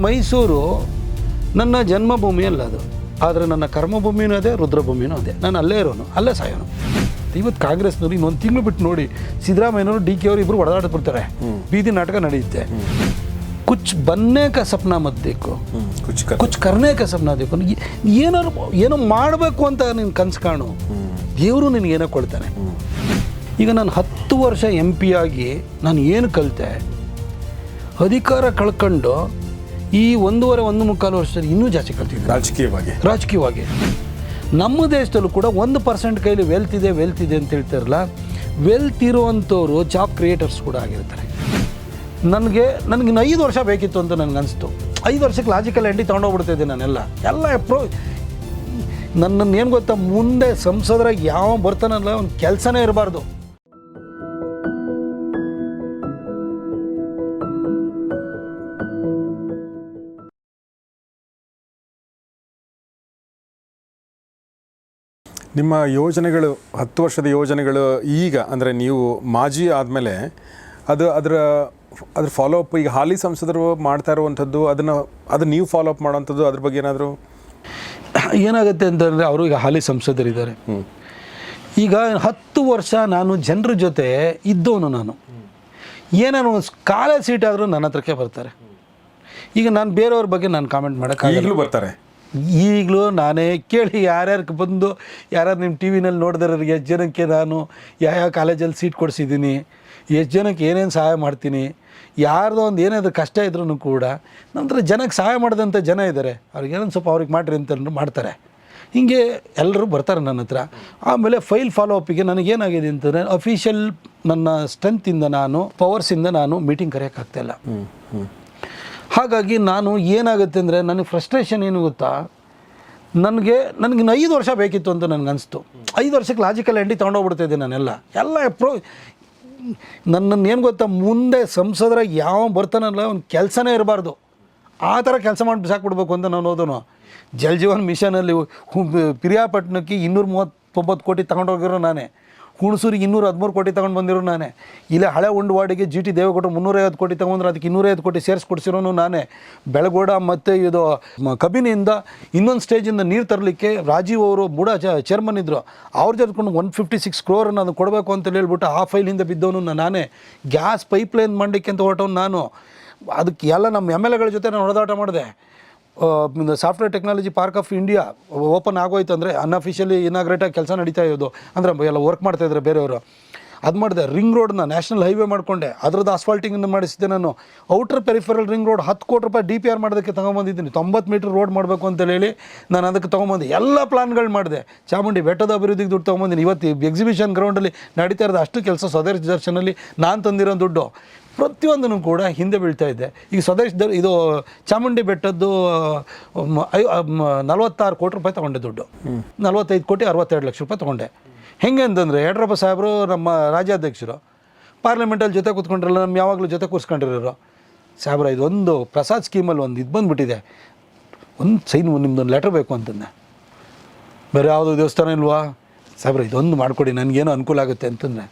ಮೈಸೂರು ನನ್ನ ಜನ್ಮಭೂಮಿ ಅಲ್ಲ ಅದು. ಆದರೆ ನನ್ನ ಕರ್ಮಭೂಮಿನೂ ಅದೇ ರುದ್ರಭೂಮಿನೂ ಅದೇ. ನಾನು ಅಲ್ಲೇ ಇರೋನು ಅಲ್ಲೇ ಸಾಯೋನು. ಇವತ್ತು ಕಾಂಗ್ರೆಸ್ನವ್ರು ಇನ್ನೊಂದು ತಿಂಗಳು ಬಿಟ್ಟು ನೋಡಿ ಸಿದ್ದರಾಮಯ್ಯನವರು ಡಿ ಕೆ ಅವರು ಇಬ್ಬರು ಹೊಡೆದಾಡ್ತಾ ಬರ್ತಾರೆ ಬೀದಿ ನಾಟಕ ನಡೆಯುತ್ತೆ. ಕುಚ್ ಬನ್ನೇ ಕ ಸಪ್ನ ಮತ್ ಬೇಕು. ಕುಚ್ ಕುಚ್ ಕರ್ನೇ ಕ ಸಪ್ನ ಬೇಕು. ಏ- ಏನಾರು ಏನೋ ಮಾಡಬೇಕು ಅಂತ ನೀನು ಕನಸು ಕಾಣು. ದೇವರು ನಿನಗೇನೋ ಕೊಡ್ತಾನೆ. ಈಗ ನಾನು ಹತ್ತು ವರ್ಷ ಎಂ ಪಿ ಆಗಿ ನಾನು ಏನು ಕಲಿತೆ? ಅಧಿಕಾರ ಕಳ್ಕೊಂಡು ಈ ಒಂದೂವರೆ ಒಂದು ಮುಕ್ಕಾಲು ವರ್ಷದಲ್ಲಿ ಇನ್ನೂ ಜಾಸ್ತಿ ಕಲ್ತಿದ್ದೆ ರಾಜಕೀಯವಾಗಿ. ರಾಜಕೀಯವಾಗಿ. ನಮ್ಮ ದೇಶದಲ್ಲೂ ಕೂಡ ಒಂದು ಪರ್ಸೆಂಟ್ ಕೈಲಿ ವೆಲ್ತ್ ಇದೆ ವೆಲ್ತ್ ಇದೆ ಅಂತ ಹೇಳ್ತಾರಲ್ಲ ವೆಲ್ತ್ ಇರುವಂಥವ್ರು ಜಾಬ್ ಕ್ರಿಯೇಟರ್ಸ್ ಕೂಡ ಆಗಿರ್ತಾರೆ. ನನಗೆ ನನಗೆ ಇನ್ನು ಐದು ವರ್ಷ ಬೇಕಿತ್ತು ಅಂತ ನನಗೆ ಅನಿಸ್ತು. ಐದು ವರ್ಷಕ್ಕೆ ಲಾಜಿಕಲ್ ಎಂಡಿ ತೊಗೊಂಡೋಗ್ಬಿಡ್ತಿದ್ದೆ ನಾನೆಲ್ಲ. ಎಲ್ಲ ಎಪ್ರೋ ನನ್ನನ್ನು ಏನು ಗೊತ್ತಾ ಮುಂದೆ ಸಂಸದರಾಗಿ ಯಾವ ಬರ್ತಾನಲ್ಲ ಒಂದು ಕೆಲಸನೇ ಇರಬಾರ್ದು. ನಿಮ್ಮ ಯೋಜನೆಗಳು ಹತ್ತು ವರ್ಷದ ಯೋಜನೆಗಳು ಈಗ ಅಂದರೆ ನೀವು ಮಾಜಿ ಆದಮೇಲೆ ಅದು ಅದರ ಅದ್ರ ಫಾಲೋ ಅಪ್ ಈಗ ಹಾಲಿ ಸಂಸದರು ಮಾಡ್ತಾ ಇರುವಂಥದ್ದು ಅದನ್ನು ಅದು ನೀವು ಫಾಲೋ ಅಪ್ ಮಾಡೋವಂಥದ್ದು ಅದ್ರ ಬಗ್ಗೆ ಏನಾದರೂ? ಏನಾಗುತ್ತೆ ಅಂತಂದರೆ ಅವರು ಈಗ ಹಾಲಿ ಸಂಸದರಿದ್ದಾರೆ. ಈಗ ಹತ್ತು ವರ್ಷ ನಾನು ಜನರ ಜೊತೆ ಇದ್ದವನು ನಾನು. ಏನಾರು ಒಂದು ಕಾಲೇ ಸೀಟ್ ಆದರೂ ನನ್ನ ಹತ್ರಕ್ಕೆ ಬರ್ತಾರೆ. ಈಗ ನಾನು ಬೇರೆಯವ್ರ ಬಗ್ಗೆ ನಾನು ಕಾಮೆಂಟ್ ಈಗಲೂ ಬರ್ತಾರೆ. ಈಗಲೂ ನಾನೇ ಕೇಳಿ ಯಾರ್ಯಾರಿಗೆ ಬಂದು ಯಾರ್ಯಾರು ನಿಮ್ಮ ಟಿ ವಿನಲ್ಲಿ ನೋಡಿದ್ರಿಗೆ ಎಷ್ಟು ಜನಕ್ಕೆ ನಾನು ಯಾವ ಕಾಲೇಜಲ್ಲಿ ಸೀಟ್ ಕೊಡಿಸಿದ್ದೀನಿ ಎಷ್ಟು ಜನಕ್ಕೆ ಏನೇನು ಸಹಾಯ ಮಾಡ್ತೀನಿ, ಯಾರದೋ ಒಂದು ಏನಾದರೂ ಕಷ್ಟ ಇದ್ರೂ ಕೂಡ ನಂತರ ಜನಕ್ಕೆ ಸಹಾಯ ಮಾಡಿದಂಥ ಜನ ಇದ್ದಾರೆ ಅವ್ರಿಗೆ ಏನೊಂದು ಸ್ವಲ್ಪ ಅವ್ರಿಗೆ ಮಾಡಿರಿ ಅಂತ ಮಾಡ್ತಾರೆ. ಹೀಗೆ ಎಲ್ಲರೂ ಬರ್ತಾರೆ ನನ್ನ ಹತ್ರ. ಆಮೇಲೆ ಫೈಲ್ ಫಾಲೋ ಅಪ್ಪಿಗೆ ನನಗೇನಾಗಿದೆ ಅಂತಂದರೆ ಅಫಿಷಿಯಲ್ ನನ್ನ ಸ್ಟ್ರೆಂತಿಂದ ನಾನು ಪವರ್ಸಿಂದ ನಾನು ಮೀಟಿಂಗ್ ಕರೆಯೋಕ್ಕಾಗ್ತಾಯಿಲ್ಲ ಹಾಗಾಗಿ ನಾನು ಏನಾಗುತ್ತೆ ಅಂದರೆ ನನಗೆ ಫ್ರಸ್ಟ್ರೇಷನ್ ಏನು ಗೊತ್ತಾ? ನನಗೆ ನನಗೆ ಐದು ವರ್ಷ ಬೇಕಿತ್ತು ಅಂತ ನನಗೆ ಅನಿಸ್ತು. ಐದು ವರ್ಷಕ್ಕೆ ಲಾಜಿಕಲ್ ಎಂಡಿ ತೊಗೊಂಡೋಗ್ಬಿಡ್ತಿದ್ದೆ ನಾನೆಲ್ಲ. ಎಲ್ಲ ಪ್ರೋ ನನ್ನನ್ನು ಏನು ಗೊತ್ತಾ, ಮುಂದೆ ಸಂಸದರ ಯಾವ ಬರ್ತಾನಲ್ಲ ಒಂದು ಕೆಲಸನೇ ಇರಬಾರ್ದು. ಆ ಥರ ಕೆಲಸ ಮಾಡಿ ಬಿಸಾಕ್ಬಿಡ್ಬೇಕು ಅಂತ ನಾನು ಓದೋನು. ಜಲ್ ಜೀವನ್ ಮಿಷನಲ್ಲಿ ಪಿರಿಯಾಪಟ್ಟಣಕ್ಕೆ ಇನ್ನೂರ ಮೂವತ್ತೊಂಬತ್ತು ಕೋಟಿ ತಗೊಂಡೋಗಿರೋ ನಾನೇ. ಹುಣಸೂರಿಗೆ ಇನ್ನೂರ ಹದಿಮೂರು ಕೋಟಿ ತಗೊಂಡು ಬಂದಿರೋ ನಾನೇ. ಇಲ್ಲ ಹಳೆ ಉಂಡವಾಡಿಗೆ ಜಿ ಟಿ ದೇವೇಗೌಡರು ಮುನ್ನೂರೈವತ್ತು ಕೋಟಿ ತಗೊಂಡ್ರೆ, ಅದಕ್ಕೆ ಇನ್ನೂರೈವತ್ತು ಕೋಟಿ ಸೇರಿಸ್ಕೊಡ್ಸಿರೋನು ನಾನೇ. ಬೆಳಗೋಡ ಮತ್ತು ಇದು ಕಬಿನಿಯಿಂದ ಇನ್ನೊಂದು ಸ್ಟೇಜಿಂದ ನೀರು ತರಲಿಕ್ಕೆ ರಾಜೀವ್ ಅವರು ಬುಡ ಚೇರ್ಮನ್ ಇದ್ದರು ಅವ್ರ ಜೊತೆಕೊಂಡು ಒನ್ ಫಿಫ್ಟಿ ಸಿಕ್ಸ್ ಕ್ರೋರನ್ನು ಅದು ಕೊಡಬೇಕು ಅಂತ ಹೇಳ್ಬಿಟ್ಟು ಆ ಫೈಲಿಂದ ಬಿದ್ದವನು ನಾನೇ. ಗ್ಯಾಸ್ ಪೈಪ್ಲೈನ್ ಮಾಡಲಿಕ್ಕೆ ಅಂತ ಹೊರಟವನು ನಾನು. ಅದಕ್ಕೆ ಎಲ್ಲ ನಮ್ಮ ಎಂ ಎಲ್ ಎಗಳ ಜೊತೆ ನಾನು ಹೊಡೆದಾಟ ಮಾಡಿದೆ. Software Technology Park of India open ಆಗೋಯ್ತು ಅಂದರೆ ಅನ್ಅಫಿಷಿಯಲಿ ಇನಾಗ್ರೇಟಾಗಿ ಕೆಲಸ ನಡೀತಾ ಇರೋದು. ಅಂದರೆ ಎಲ್ಲ ವರ್ಕ್ ಮಾಡ್ತಾಯಿದ್ದಾರೆ ಬೇರೆಯವರು. ಅದು ಮಾಡಿದೆ ರಿಂಗ್ ರೋಡ್ನ ನ್ಯಾಷನಲ್ ಹೈವೇ ಮಾಡಿಕೊಂಡೆ. ಅದ್ರದ್ದು ಅಸ್ಫಾಲ್ಟಿಂಗನ್ನು ಮಾಡಿಸಿದ್ದೆ ನಾನು. ಔಟರ್ ಪೆರಿಫರಲ್ ರಿಂಗ್ ರೋಡ್ ಹತ್ತು ಕೋಟಿ ರೂಪಾಯಿ ಡಿ ಪಿ ಆರ್ ಮಾಡೋದಕ್ಕೆ ತೊಗೊಂಬಂದಿದ್ದೀನಿ. ತೊಂಬತ್ತು ಮೀಟ್ರ್ ರೋಡ್ ಮಾಡಬೇಕು ಅಂತ ಹೇಳಿ ನಾನು ಅದಕ್ಕೆ ತೊಗೊಂಬಂದೆ. ಎಲ್ಲ ಪ್ಲಾನ್ಗಳು ಮಾಡಿದೆ. ಚಾಮುಂಡಿ ಬೆಟ್ಟದ ಅಭಿವೃದ್ಧಿಗೆ ದುಡ್ಡು ತೊಗೊಂಬಂದಿನಿ. ಇವತ್ತು ಎಕ್ಸಿಬಿಷನ್ ಗ್ರೌಂಡಲ್ಲಿ ನಡೀತಾ ಇರೋದು ಅಷ್ಟು ಕೆಲಸ ಸ್ವದೇಶ್ ದರ್ಶನಲ್ಲಿ ನಾನು ತಂದಿರೋ ದುಡ್ಡು. ಪ್ರತಿಯೊಂದನ್ನು ಕೂಡ ಹಿಂದೆ ಬೀಳ್ತಾ ಇದೆ. ಈಗ ಸ್ವದೇಶದಲ್ಲಿ ಇದು ಚಾಮುಂಡಿ ಬೆಟ್ಟದ್ದು ನಲವತ್ತಾರು ಕೋಟಿ ರೂಪಾಯಿ ತಗೊಂಡೆ ದುಡ್ಡು. ನಲವತ್ತೈದು ಕೋಟಿ ಅರವತ್ತೆರಡು ಲಕ್ಷ ರೂಪಾಯಿ ತಗೊಂಡೆ. ಹೆಂಗೆ ಅಂತಂದರೆ ಯಡಿಯೂರಪ್ಪ ಸಾಹೇಬರು ನಮ್ಮ ರಾಜ್ಯಾಧ್ಯಕ್ಷರು, ಪಾರ್ಲಿಮೆಂಟಲ್ಲಿ ಜೊತೆ ಕೂತ್ಕೊಂಡಿರಲ್ಲ ನಮ್ಮ ಯಾವಾಗಲೂ ಜೊತೆ ಕೂರಿಸ್ಕೊಂಡಿರೋರು. ಸಾಹೇಬ್ರ, ಇದೊಂದು ಪ್ರಸಾದ್ ಸ್ಕೀಮಲ್ಲಿ ಒಂದು ಇದು ಬಂದುಬಿಟ್ಟಿದೆ. ಒಂದು ಸೈನ್ ನಿಮ್ದೊಂದು ಲೆಟ್ರ್ ಬೇಕು ಅಂತಂದೆ. ಬೇರೆ ಯಾವುದೋ ದೇವಸ್ಥಾನ ಇಲ್ವಾ? ಸಾಹೇಬ್ರ, ಇದೊಂದು ಮಾಡಿಕೊಡಿ, ನನಗೇನು ಅನುಕೂಲ ಆಗುತ್ತೆ ಅಂತಂದ್ರೆ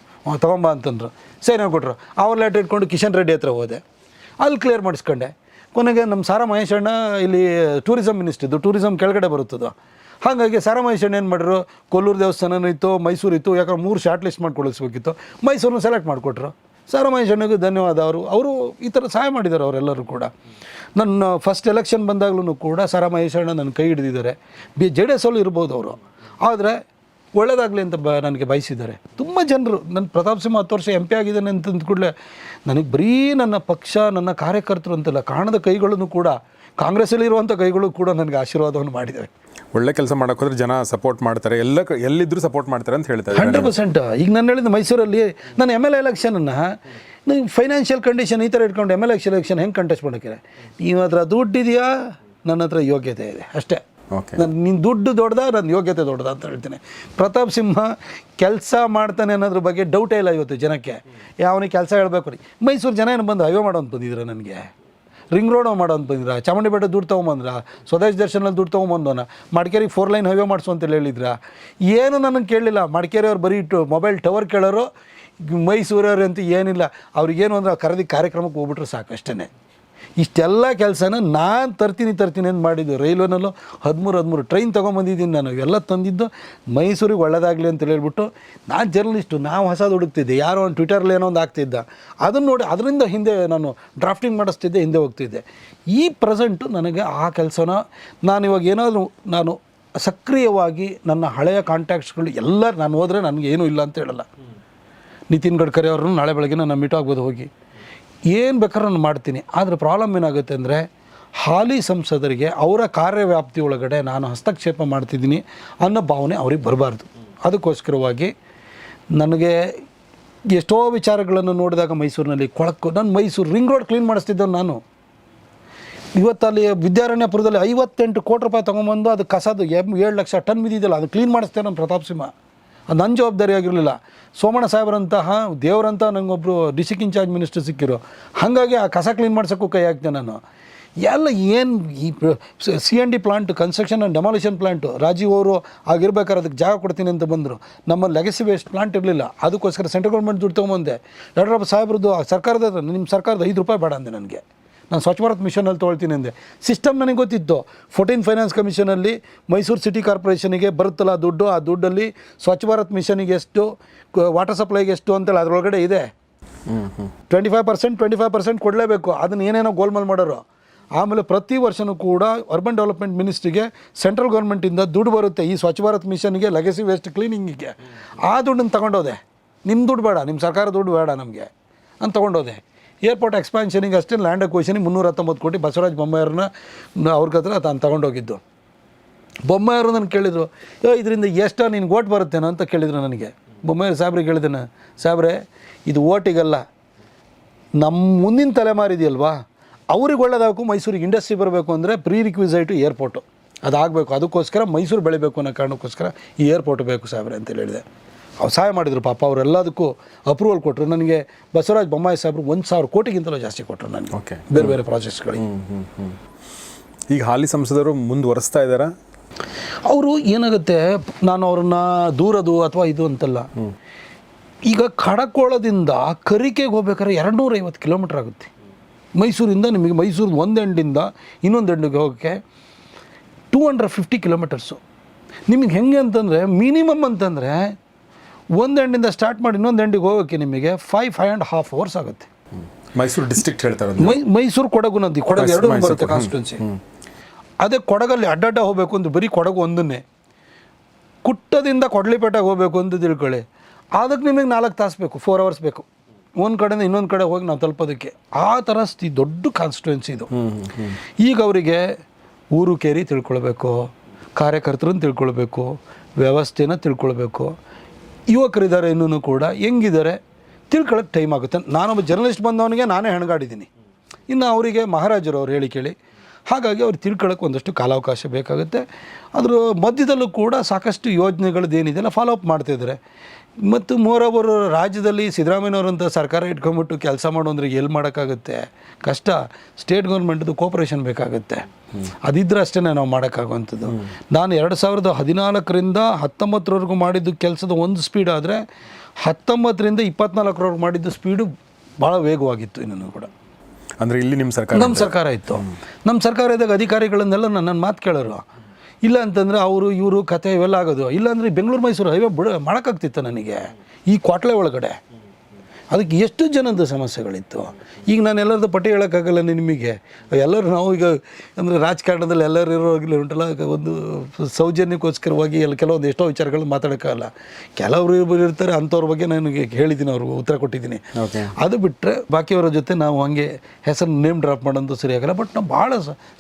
ತೊಗೊಂಬ ಅಂತಂದ್ರು. ಸೈನ್ ಕೊಟ್ಟರು ಅವ್ರ ಲೆಟ್ರ್ ಇಟ್ಕೊಂಡು ಕಿಶನ್ ರೆಡ್ಡಿ ಹತ್ರ ಹೋದೆ. ಅಲ್ಲಿ ಕ್ಲಿಯರ್ ಮಾಡಿಸ್ಕೊಂಡೆ. ಕೊನೆಗೆ ನಮ್ಮ ಸಾರಾ ಮಹೇಶಣ್ಣ ಇಲ್ಲಿ ಟೂರಿಸಮ್ ಮಿನಿಸ್ಟ್ರಿದ್ದು ಟೂರಿಸಮ್ ಕೆಳಗಡೆ ಬರುತ್ತದು. ಹಾಗಾಗಿ ಸಾರಾ ಮಹೇಶಣ್ಣ ಏನು ಮಾಡಿದ್ರು ಕೊಲ್ಲೂರು ದೇವಸ್ಥಾನನೂ ಇತ್ತು, ಮೈಸೂರು ಇತ್ತು, ಯಾಕಂದ್ರೆ ಮೂರು ಶಾರ್ಟ್ ಲಿಸ್ಟ್ ಮಾಡ್ಕೊಳಿಸ್ಬೇಕಿತ್ತು. ಮೈಸೂರನ್ನ ಸೆಲೆಕ್ಟ್ ಮಾಡಿಕೊಟ್ರು. ಸಾರಾ ಮಹೇಶಣ್ಣಗೂ ಧನ್ಯವಾದ. ಅವರು ಅವರು ಈ ಥರ ಸಹಾಯ ಮಾಡಿದ್ದಾರೆ ಅವರೆಲ್ಲರೂ ಕೂಡ. ನನ್ನ ಫಸ್ಟ್ ಎಲೆಕ್ಷನ್ ಬಂದಾಗಲೂ ಕೂಡ ಸಾರಾ ಮಹೇಶಣ್ಣ ನನ್ನ ಕೈ ಹಿಡಿದಿದ್ದಾರೆ. ಬಿ ಜೆ ಡಿ ಎಸ್ ಅಲ್ಲೂ ಇರ್ಬೋದು ಅವರು. ಆದರೆ ಒಳ್ಳೇದಾಗಲಿ ಅಂತ ಬ ನನಗೆ ಬಯಸಿದ್ದಾರೆ. ತುಂಬ ಜನರು ನನ್ನ ಪ್ರತಾಪ್ ಸಿಂಹ ಹತ್ತು ವರ್ಷ ಎಂ ಪಿ ಆಗಿದ್ದಾನೆ ಅಂತಂದ ಕೂಡಲೇ ನನಗೆ ಬರೀ ನನ್ನ ಪಕ್ಷ ನನ್ನ ಕಾರ್ಯಕರ್ತರು ಅಂತಲ್ಲ ಕಾಣದ ಕೈಗಳನ್ನು ಕೂಡ ಕಾಂಗ್ರೆಸ್ಸಲ್ಲಿರುವಂಥ ಕೈಗಳು ಕೂಡ ನನಗೆ ಆಶೀರ್ವಾದವನ್ನು ಮಾಡಿದ್ದಾರೆ ಒಳ್ಳೆ ಕೆಲಸ ಮಾಡೋಕೆ ಹೋದ್ರೆ ಜನ ಸಪೋರ್ಟ್ ಮಾಡ್ತಾರೆ. ಎಲ್ಲ ಎಲ್ಲಿದ್ದರೂ ಸಪೋರ್ಟ್ ಮಾಡ್ತಾರೆ ಅಂತ ಹೇಳ್ತಾರೆ ಹಂಡ್ರೆಡ್ ಪರ್ಸೆಂಟ್. ಈಗ ನಾನು ಹೇಳಿದ ಮೈಸೂರಲ್ಲಿ ನಾನು ಎಂ ಎಲ್ ಎಲೆಕ್ಷನನ್ನು ನೀವು ಫೈನಾನ್ಷಿಯಲ್ ಕಂಡೀಷನ್ ಈ ಥರ ಇಟ್ಕೊಂಡು ಎಂ ಎಲ್ ಎಲೆಕ್ಷನ್ ಹೆಂಗೆ ಕಂಟೆಸ್ಟ್ ಮಾಡೋಕ್ಕೆ? ನೀವು ಹತ್ರ ದುಡ್ಡಿದೆಯಾ? ನನ್ನ ಹತ್ರ ಯೋಗ್ಯತೆ ಇದೆ. ಅಷ್ಟೇ. ನನ್ನ ನಿನ್ನ ದುಡ್ಡು ದೊಡ್ಡದ ನನ್ನ ಯೋಗ್ಯತೆ ದೊಡ್ಡದ ಅಂತ ಹೇಳ್ತೀನಿ. ಪ್ರತಾಪ್ ಸಿಂಹ ಕೆಲಸ ಮಾಡ್ತಾನೆ ಅನ್ನೋದ್ರ ಬಗ್ಗೆ ಡೌಟೇ ಇಲ್ಲ ಇವತ್ತು ಜನಕ್ಕೆ. ಯಾವನಿಗೆ ಕೆಲಸ ಹೇಳಬೇಕು ರೀ. ಮೈಸೂರು ಜನ ಏನು ಬಂದು ಹೈವೇ ಮಾಡೋಂತ ಬಂದಿದ್ರು ನನಗೆ. ರಿಂಗ್ ರೋಡ್ ಮಾಡೋ ಅಂತ ಬಂದಿದ್ರ. ಚಾಮುಂಡಿ ಬೆಟ್ಟ ದುಡ್ಡು ತೊಗೊಂಬಂದ್ರ, ಸ್ವದೇಶ್ ದರ್ಶನಲ್ಲಿ ದುಡ್ಡು ತೊಗೊಂಬಂದೋನ ಮಡಿಕೇರಿಗೆ ಫೋರ್ ಲೈನ್ ಹೈವೇ ಮಾಡಿಸು ಅಂತೇಳಿ ಹೇಳಿದ್ರ. ಏನು ನನಗೆ ಕೇಳಲಿಲ್ಲ ಮಡಿಕೇರಿ ಅವ್ರು ಬರೀ ಇಟ್ಟು ಮೊಬೈಲ್ ಟವರ್ ಕೇಳೋರು, ಮೈಸೂರವ್ರು ಅಂತ ಏನಿಲ್ಲ. ಅವ್ರಿಗೇನು ಅಂದ್ರೆ ಕರೆದಿ ಕಾರ್ಯಕ್ರಮಕ್ಕೆ ಹೋಗ್ಬಿಟ್ರೆ ಸಾಕು ಅಷ್ಟೇ ಇಷ್ಟೆಲ್ಲ ಕೆಲಸನ ನಾನು ತರ್ತೀನಿ ತರ್ತೀನಿ ಅಂತ ಮಾಡಿದ್ದು? ರೈಲ್ವೆನಲ್ಲೂ ಹದಿಮೂರು ಹದಿಮೂರು ಟ್ರೈನ್ ತೊಗೊಂಬಂದಿದ್ದೀನಿ ನಾನು. ಎಲ್ಲ ತಂದಿದ್ದು ಮೈಸೂರಿಗೆ ಒಳ್ಳೇದಾಗಲಿ ಅಂತ ಹೇಳ್ಬಿಟ್ಟು ನಾನು ಜರ್ನಲಿಸ್ಟು ನಾವು ಹೊಸದು ಹುಡುಕ್ತಿದ್ದೆ. ಯಾರೋ ಒಂದು ಟ್ವಿಟರ್ಲಿ ಏನೋ ಒಂದು ಆಗ್ತಿದ್ದ ಅದನ್ನು ನೋಡಿ ಅದರಿಂದ ಹಿಂದೆ ನಾನು ಡ್ರಾಫ್ಟಿಂಗ್ ಮಾಡಿಸ್ತಿದ್ದೆ, ಹಿಂದೆ ಹೋಗ್ತಿದ್ದೆ. ಈ ಪ್ರೆಸೆಂಟು ನನಗೆ ಆ ಕೆಲಸನ ನಾನು ಇವಾಗ ಏನಾದರೂ ನಾನು ಸಕ್ರಿಯವಾಗಿ ನನ್ನ ಹಳೆಯ ಕಾಂಟ್ಯಾಕ್ಟ್ಸ್ಗಳು ಎಲ್ಲ ನಾನು ಹೋದರೆ ನನಗೆ ಇಲ್ಲ ಅಂತ ಹೇಳಲ್ಲ. ನಿತಿನ್ ಗಡ್ಕರಿ ಅವ್ರನ್ನ ನಾಳೆ ಬೆಳಗ್ಗೆ ನಾನು ಮೀಟ್ ಆಗ್ಬೋದು ಹೋಗಿ. ಏನು ಬೇಕಾದ್ರೂ ನಾನು ಮಾಡ್ತೀನಿ. ಆದರೆ ಪ್ರಾಬ್ಲಮ್ ಏನಾಗುತ್ತೆ ಅಂದರೆ, ಹಾಲಿ ಸಂಸದರಿಗೆ ಅವರ ಕಾರ್ಯವ್ಯಾಪ್ತಿ ಒಳಗಡೆ ನಾನು ಹಸ್ತಕ್ಷೇಪ ಮಾಡ್ತಿದ್ದೀನಿ ಅನ್ನೋ ಭಾವನೆ ಅವ್ರಿಗೆ ಬರಬಾರ್ದು. ಅದಕ್ಕೋಸ್ಕರವಾಗಿ ನನಗೆ ಎಷ್ಟೋ ವಿಚಾರಗಳನ್ನು ನೋಡಿದಾಗ ಮೈಸೂರಿನಲ್ಲಿ ಕೊಳಕು, ನಾನು ಮೈಸೂರು ರಿಂಗ್ ರೋಡ್ ಕ್ಲೀನ್ ಮಾಡಿಸ್ತಿದ್ದೆ ನಾನು. ಇವತ್ತಲ್ಲಿ ವಿದ್ಯಾರಣ್ಯಪುರದಲ್ಲಿ ಐವತ್ತೆಂಟು ಕೋಟಿ ರೂಪಾಯಿ ತೊಗೊಂಬಂದು ಅದು ಕಸದು ಏಳು ಲಕ್ಷ ಟನ್ ಬಿದ್ದಿದ್ದಲ್ಲ ಅದು ಕ್ಲೀನ್ ಮಾಡಿಸ್ತೇನೆ ನಾನು ಪ್ರತಾಪ್ ಸಿಂಹ. ಅದು ನನ್ನ ಜವಾಬ್ದಾರಿ ಆಗಿರಲಿಲ್ಲ. ಸೋಮಣ್ಣ ಸಾಹೇಬರಂತಹ ದೇವರಂತ ನನಗೊಬ್ಬರು ಡಿಸ್ಟಿಕ್ ಇನ್ಚಾರ್ಜ್ ಮಿನಿಸ್ಟರ್ ಸಿಕ್ಕಿರು, ಹಾಗಾಗಿ ಆ ಕಸ ಕ್ಲೀನ್ ಮಾಡ್ಸೋಕ್ಕೂ ಕೈ ಹಾಕ್ತೆ ನಾನು. ಎಲ್ಲ ಏನು ಈ C N D plant construction and demolition plant Rajeev ಅವರು ಆಗಿರ್ಬೇಕಾದ್ರೆ ಅದಕ್ಕೆ ಜಾಗ ಕೊಡ್ತೀನಿ ಅಂತ ಬಂದರು. ನಮ್ಮ ಲೆಗಸಿ ವೇಸ್ಟ್ ಪ್ಲಾಂಟ್ ಇರಲಿಲ್ಲ. ಅದಕ್ಕೋಸ್ಕರ ಸೆಂಟ್ರಲ್ ಗೌರ್ಮೆಂಟ್ ದುಡ್ಡು ತೊಗೊಂಬಂದೆ. ಯಡಿಯೂರಪ್ಪ ಸಾಹೇಬ್ರದ್ದು ಸರ್ಕಾರದ, ನಿಮ್ಮ ಸರ್ಕಾರದ ಐದು ರೂಪಾಯಿ ಬೇಡ ಅಂದೆ ನನಗೆ. ನಾನು ಸ್ವಚ್ಛ ಭಾರತ್ ಮಿಷನಲ್ಲಿ ತೊಗೊಳ್ತೀನಿ ಅಂದೆ. ಸಿಸ್ಟಮ್ ನನಗೆ ಗೊತ್ತಿತ್ತು. ಫೋರ್ಟೀನ್ ಫೈನಾನ್ಸ್ ಕಮಿಷನಲ್ಲಿ ಮೈಸೂರು ಸಿಟಿ ಕಾರ್ಪೊರೇಷನಿಗೆ ಬರುತ್ತಲ್ಲ ದುಡ್ಡು, ಆ ದುಡ್ಡಲ್ಲಿ ಸ್ವಚ್ಛ ಭಾರತ್ ಮಿಷನಿಗೆ ಎಷ್ಟು ವಾಟರ್ ಸಪ್ಲೈಗೆ ಎಷ್ಟು ಅಂತೇಳಿ ಅದರೊಳಗಡೆ ಇದೆ. Twenty five percent, twenty five percent ಕೊಡಲೇಬೇಕು. ಅದನ್ನು ಏನೇನೋ ಗೋಲ್ಮಾಲ್ ಮಾಡೋರು. ಆಮೇಲೆ ಪ್ರತಿ ವರ್ಷವೂ ಕೂಡ ಅರ್ಬನ್ ಡೆವಲಪ್ಮೆಂಟ್ ಮಿನಿಸ್ಟ್ರಿಗೆ, ಸೆಂಟ್ರಲ್ ಗೌರ್ಮೆಂಟಿಂದ ದುಡ್ಡು ಬರುತ್ತೆ ಈ ಸ್ವಚ್ಛ ಭಾರತ್ ಮಿಷನ್ಗೆ, ಲಗಸಿ ವೇಸ್ಟ್ ಕ್ಲೀನಿಂಗಿಗೆ. ಆ ದುಡ್ಡನ್ನು ತಗೊಂಡೋದೆ. ನಿಮ್ಮ ದುಡ್ಡು ಬೇಡ ನಿಮ್ಮ ಸರ್ಕಾರ ದುಡ್ಡು ಬೇಡ ನಮಗೆ. ಅಂತ ತೊಗೊಂಡೋದೆ. ಏರ್ಪೋರ್ಟ್ ಎಕ್ಸ್ಪಾನ್ಷನಿಗೆ ಅಷ್ಟೇ ಲ್ಯಾಂಡ್ ಅಕ್ವೇಷನಿಗೆ ಮುನ್ನೂರ ಹತ್ತೊಂಬತ್ತು ಕೋಟಿ. ಬಸವರಾಜ ಬೊಮ್ಮಾಯವ್ರನ್ನ ಅವ್ರ ಹತ್ರ ತಾನು ತಗೊಂಡೋಗಿದ್ದು. ಬೊಮ್ಮಾಯರು ನನಗೆ ಕೇಳಿದರು, ಯೋ, ಇದರಿಂದ ಎಷ್ಟೋ ನಿನ್ಗೆ ಓಟ್ ಬರುತ್ತೇನೋ ಅಂತ ಕೇಳಿದ್ರು ನನಗೆ. ಬೊಮ್ಮಾಯರು ಸಾಬ್ರಿಗೆ ಕೇಳಿದ್ದೇನೆ. ಸಾಬ್ರೆ, ಇದು ಓಟಿಗಲ್ಲ ನಮ್ಮ ಮುಂದಿನ ತಲೆಮಾರಿದೆಯಲ್ವಾ? ಅವ್ರಿಗೆ ಒಳ್ಳೆದಾಗು ಮೈಸೂರಿಗೆ ಇಂಡಸ್ಟ್ರಿ ಬರಬೇಕು ಅಂದರೆ ಪ್ರೀ ರಿಕ್ವಿಸೈಟು ಏರ್ಪೋರ್ಟು ಅದಾಗಬೇಕು. ಅದಕ್ಕೋಸ್ಕರ ಮೈಸೂರು ಬೆಳಿಬೇಕು ಅನ್ನೋ ಕಾರಣಕ್ಕೋಸ್ಕರ ಈ ಏರ್ಪೋರ್ಟ್ ಬೇಕು ಸಾಬ್ರೆ ಅಂತೇಳಿದೆ ಸಹಾಯ ಮಾಡಿದರು ಪಾಪ ಅವರೆಲ್ಲದಕ್ಕೂ ಅಪ್ರೂವಲ್ ಕೊಟ್ಟರು ನನಗೆ ಬಸವರಾಜ ಬೊಮ್ಮಾಯಿ ಸಾಹೇಬರು ಒಂದು ಸಾವಿರ ಕೋಟಿಗಿಂತಲೂ ಜಾಸ್ತಿ ಕೊಟ್ಟರು ನನಗೆ. ಓಕೆ ಬೇರೆ ಬೇರೆ ಪ್ರಾಜೆಕ್ಟ್ಸ್ಗಳಿಗೆ ಹ್ಞೂ ಹ್ಞೂ ಹ್ಞೂ ಈಗ ಹಾಲಿ ಸಂಸದರು ಮುಂದುವರಿಸ್ತಾ ಇದ್ದಾರಾ? ಅವರು ಏನಾಗುತ್ತೆ ನಾನು ಅವ್ರನ್ನ ದೂರದು ಅಥವಾ ಇದು ಅಂತಲ್ಲ. ಈಗ ಖಡಕೋಳದಿಂದ ಕರಿಕೆಗೆ ಹೋಗ್ಬೇಕಾದ್ರೆ ಎರಡು ಕಿಲೋಮೀಟರ್ ಐವತ್ತು ಕಿಲೋಮೀಟ್ರ್ ಆಗುತ್ತೆ. ಮೈಸೂರಿಂದ ನಿಮಗೆ ಮೈಸೂರು ಒಂದು ಎಂಡಿಂದ ಇನ್ನೊಂದು ಎಂಡಿಗೆ ಹೋಗೋಕ್ಕೆ ಟೂ ಹಂಡ್ರೆಡ್ ಫಿಫ್ಟಿ ಕಿಲೋಮೀಟರ್ಸು ನಿಮಗೆ ಹೆಂಗೆ ಅಂತಂದರೆ ಮಿನಿಮಮ್ ಅಂತಂದರೆ ಒಂದು ಎಂಡಿಂದ ಸ್ಟಾರ್ಟ್ ಮಾಡಿ ಇನ್ನೊಂದು ಎಂಡಿಗೆ ಹೋಗೋಕ್ಕೆ ನಿಮಗೆ five five and half hours ಆಗುತ್ತೆ. ಮೈಸೂರು ಡಿಸ್ಟ್ರಿಕ್ಟ್ ಹೇಳ್ತಾರೆ ಮೈ ಮೈಸೂರು ಕೊಡಗು ನದಿ ಕೊಡಗು ಎರಡು ಬರುತ್ತೆ ಕಾನ್ಸ್ಟಿಟ್ಯೂನ್ಸಿ ಅದೇ ಕೊಡಗಲ್ಲಿ ಅಡ್ಡಡ್ಡ ಹೋಗಬೇಕು ಅಂದ್ರೆ ಬರೀ ಕೊಡಗು ಒಂದನ್ನೇ. ಕುಟ್ಟದಿಂದ ಕೊಡ್ಲಿಪೇಟೆಗೆ ಹೋಗಬೇಕು ಅಂತ ತಿಳ್ಕೊಳ್ಳಿ. ಅದಕ್ಕೆ ನಿಮಗೆ ನಾಲ್ಕು ತಾಸು ಬೇಕು ಫೋರ್ ಅವರ್ಸ್ ಬೇಕು. ಒಂದು ಕಡೆಯಿಂದ ಇನ್ನೊಂದು ಕಡೆ ಹೋಗಿ ನಾವು ತಲುಪೋದಕ್ಕೆ. ಆ ಥರ ಸ್ಥಿತಿ ದೊಡ್ಡ ಕಾನ್ಸ್ಟಿಟ್ಯೂನ್ಸಿ ಇದು. ಈಗ ಅವರಿಗೆ ಊರು ಕೇರಿ ತಿಳ್ಕೊಳ್ಬೇಕು ಕಾರ್ಯಕರ್ತರನ್ನು ತಿಳ್ಕೊಳ್ಬೇಕು ವ್ಯವಸ್ಥೆನ ತಿಳ್ಕೊಳ್ಬೇಕು. ಯುವಕರಿದ್ದಾರೆ ಇನ್ನೂ ಕೂಡ, ಹೆಂಗಿದ್ದಾರೆ? ತಿಳ್ಕೊಳಕ್ಕೆ ಟೈಮ್ ಆಗುತ್ತೆ. ನಾನೊಬ್ಬ ಜರ್ನಲಿಸ್ಟ್ ಬಂದವನಿಗೆ ನಾನೇ ಹೆಣಗಾಡಿದ್ದೀನಿ. ಇನ್ನು ಅವರಿಗೆ ಮಹಾರಾಜರು ಅವ್ರು ಹೇಳಿ ಕೇಳಿ. ಹಾಗಾಗಿ ಅವ್ರು ತಿಳ್ಕೊಳ್ಳೋಕೆ ಒಂದಷ್ಟು ಕಾಲಾವಕಾಶ ಬೇಕಾಗುತ್ತೆ. ಅದರ ಮಧ್ಯದಲ್ಲೂ ಕೂಡ ಸಾಕಷ್ಟು ಯೋಜನೆಗಳು ಏನಿದೆಯಲ್ಲ ಫಾಲೋ ಅಪ್ ಮಾಡ್ತಾಯಿದ್ದಾರೆ ಮತ್ತು ಮೂರವರು ರಾಜ್ಯದಲ್ಲಿ ಸಿದ್ದರಾಮಯ್ಯನವರಂಥ ಸರ್ಕಾರ ಇಟ್ಕೊಂಡ್ಬಿಟ್ಟು ಕೆಲಸ ಮಾಡೋಂದ್ರೆ ಎಲ್ಲಿ ಮಾಡೋಕ್ಕಾಗುತ್ತೆ? ಕಷ್ಟ. ಸ್ಟೇಟ್ ಗೌರ್ಮೆಂಟ್ದು ಕೋಪರೇಷನ್ ಬೇಕಾಗುತ್ತೆ. ಅದಿದ್ರೆ ಅಷ್ಟೇ ನಾವು ಮಾಡೋಕ್ಕಾಗುವಂಥದ್ದು. ನಾನು ಎರಡು ಸಾವಿರದ ಹದಿನಾಲ್ಕರಿಂದ ಹತ್ತೊಂಬತ್ತರವರೆಗೂ ಮಾಡಿದ್ದು ಕೆಲಸದ ಒಂದು ಸ್ಪೀಡ್ ಆದರೆ ಹತ್ತೊಂಬತ್ತರಿಂದ ಇಪ್ಪತ್ನಾಲ್ಕರವರೆಗೂ ಮಾಡಿದ್ದು ಸ್ಪೀಡು ಭಾಳ ವೇಗವಾಗಿತ್ತು ಇನ್ನೂ ಕೂಡ. ಅಂದರೆ ಇಲ್ಲಿ ನಿಮ್ಮ ಸರ್ಕಾರ ನಮ್ಮ ಸರ್ಕಾರ ಇತ್ತು. ನಮ್ಮ ಸರ್ಕಾರ ಇದ್ದಾಗ ಅಧಿಕಾರಿಗಳನ್ನೆಲ್ಲ ನನ್ನ ಮಾತು ಕೇಳೋರು. ಇಲ್ಲ ಅಂತಂದರೆ ಅವರು ಇವರು ಕತೆ ಇವೆಲ್ಲ ಆಗೋದು. ಇಲ್ಲಾಂದರೆ ಬೆಂಗಳೂರು ಮೈಸೂರು ಹೈವೇ ಬಿಡ ಮಾಡೋಕ್ಕಾಗ್ತಿತ್ತು ನನಗೆ. ಈ ಕ್ವಾಟ್ಲೆ ಒಳಗಡೆ. ಅದಕ್ಕೆ ಎಷ್ಟು ಜನದ ಸಮಸ್ಯೆಗಳಿತ್ತು? ಈಗ ನಾನು ಎಲ್ಲರದ್ದು ಪಟ್ಟಿ ಹೇಳೋಕ್ಕಾಗಲ್ಲ ನಿಮಗೆ. ಎಲ್ಲರೂ ನಾವು ಈಗ ಅಂದರೆ ರಾಜಕಾರಣದಲ್ಲಿ ಎಲ್ಲರೂ ಇರೋವಾಗಲೇ ಉಂಟಲ್ಲ ಒಂದು ಸೌಜನ್ಯಕ್ಕೋಸ್ಕರವಾಗಿ ಎಲ್ಲ ಕೆಲವೊಂದು ಎಷ್ಟೋ ವಿಚಾರಗಳು ಮಾತಾಡೋಕ್ಕಾಗಲ್ಲ. ಕೆಲವರು ಇಬ್ಬರು ಇರ್ತಾರೆ ಅಂಥವ್ರ ಬಗ್ಗೆ ನನಗೆ ಹೇಳಿದ್ದೀನಿ ಅವ್ರಿಗೆ ಉತ್ತರ ಕೊಟ್ಟಿದ್ದೀನಿ. ಅದು ಬಿಟ್ಟರೆ ಬಾಕಿಯವರ ಜೊತೆ ನಾವು ಹಂಗೆ ಹೆಸರು ನೇಮ್ ಡ್ರಾಪ್ ಮಾಡೋದು ಸರಿಯಾಗಲ್ಲ ಬಟ್ ನಾವು ಭಾಳ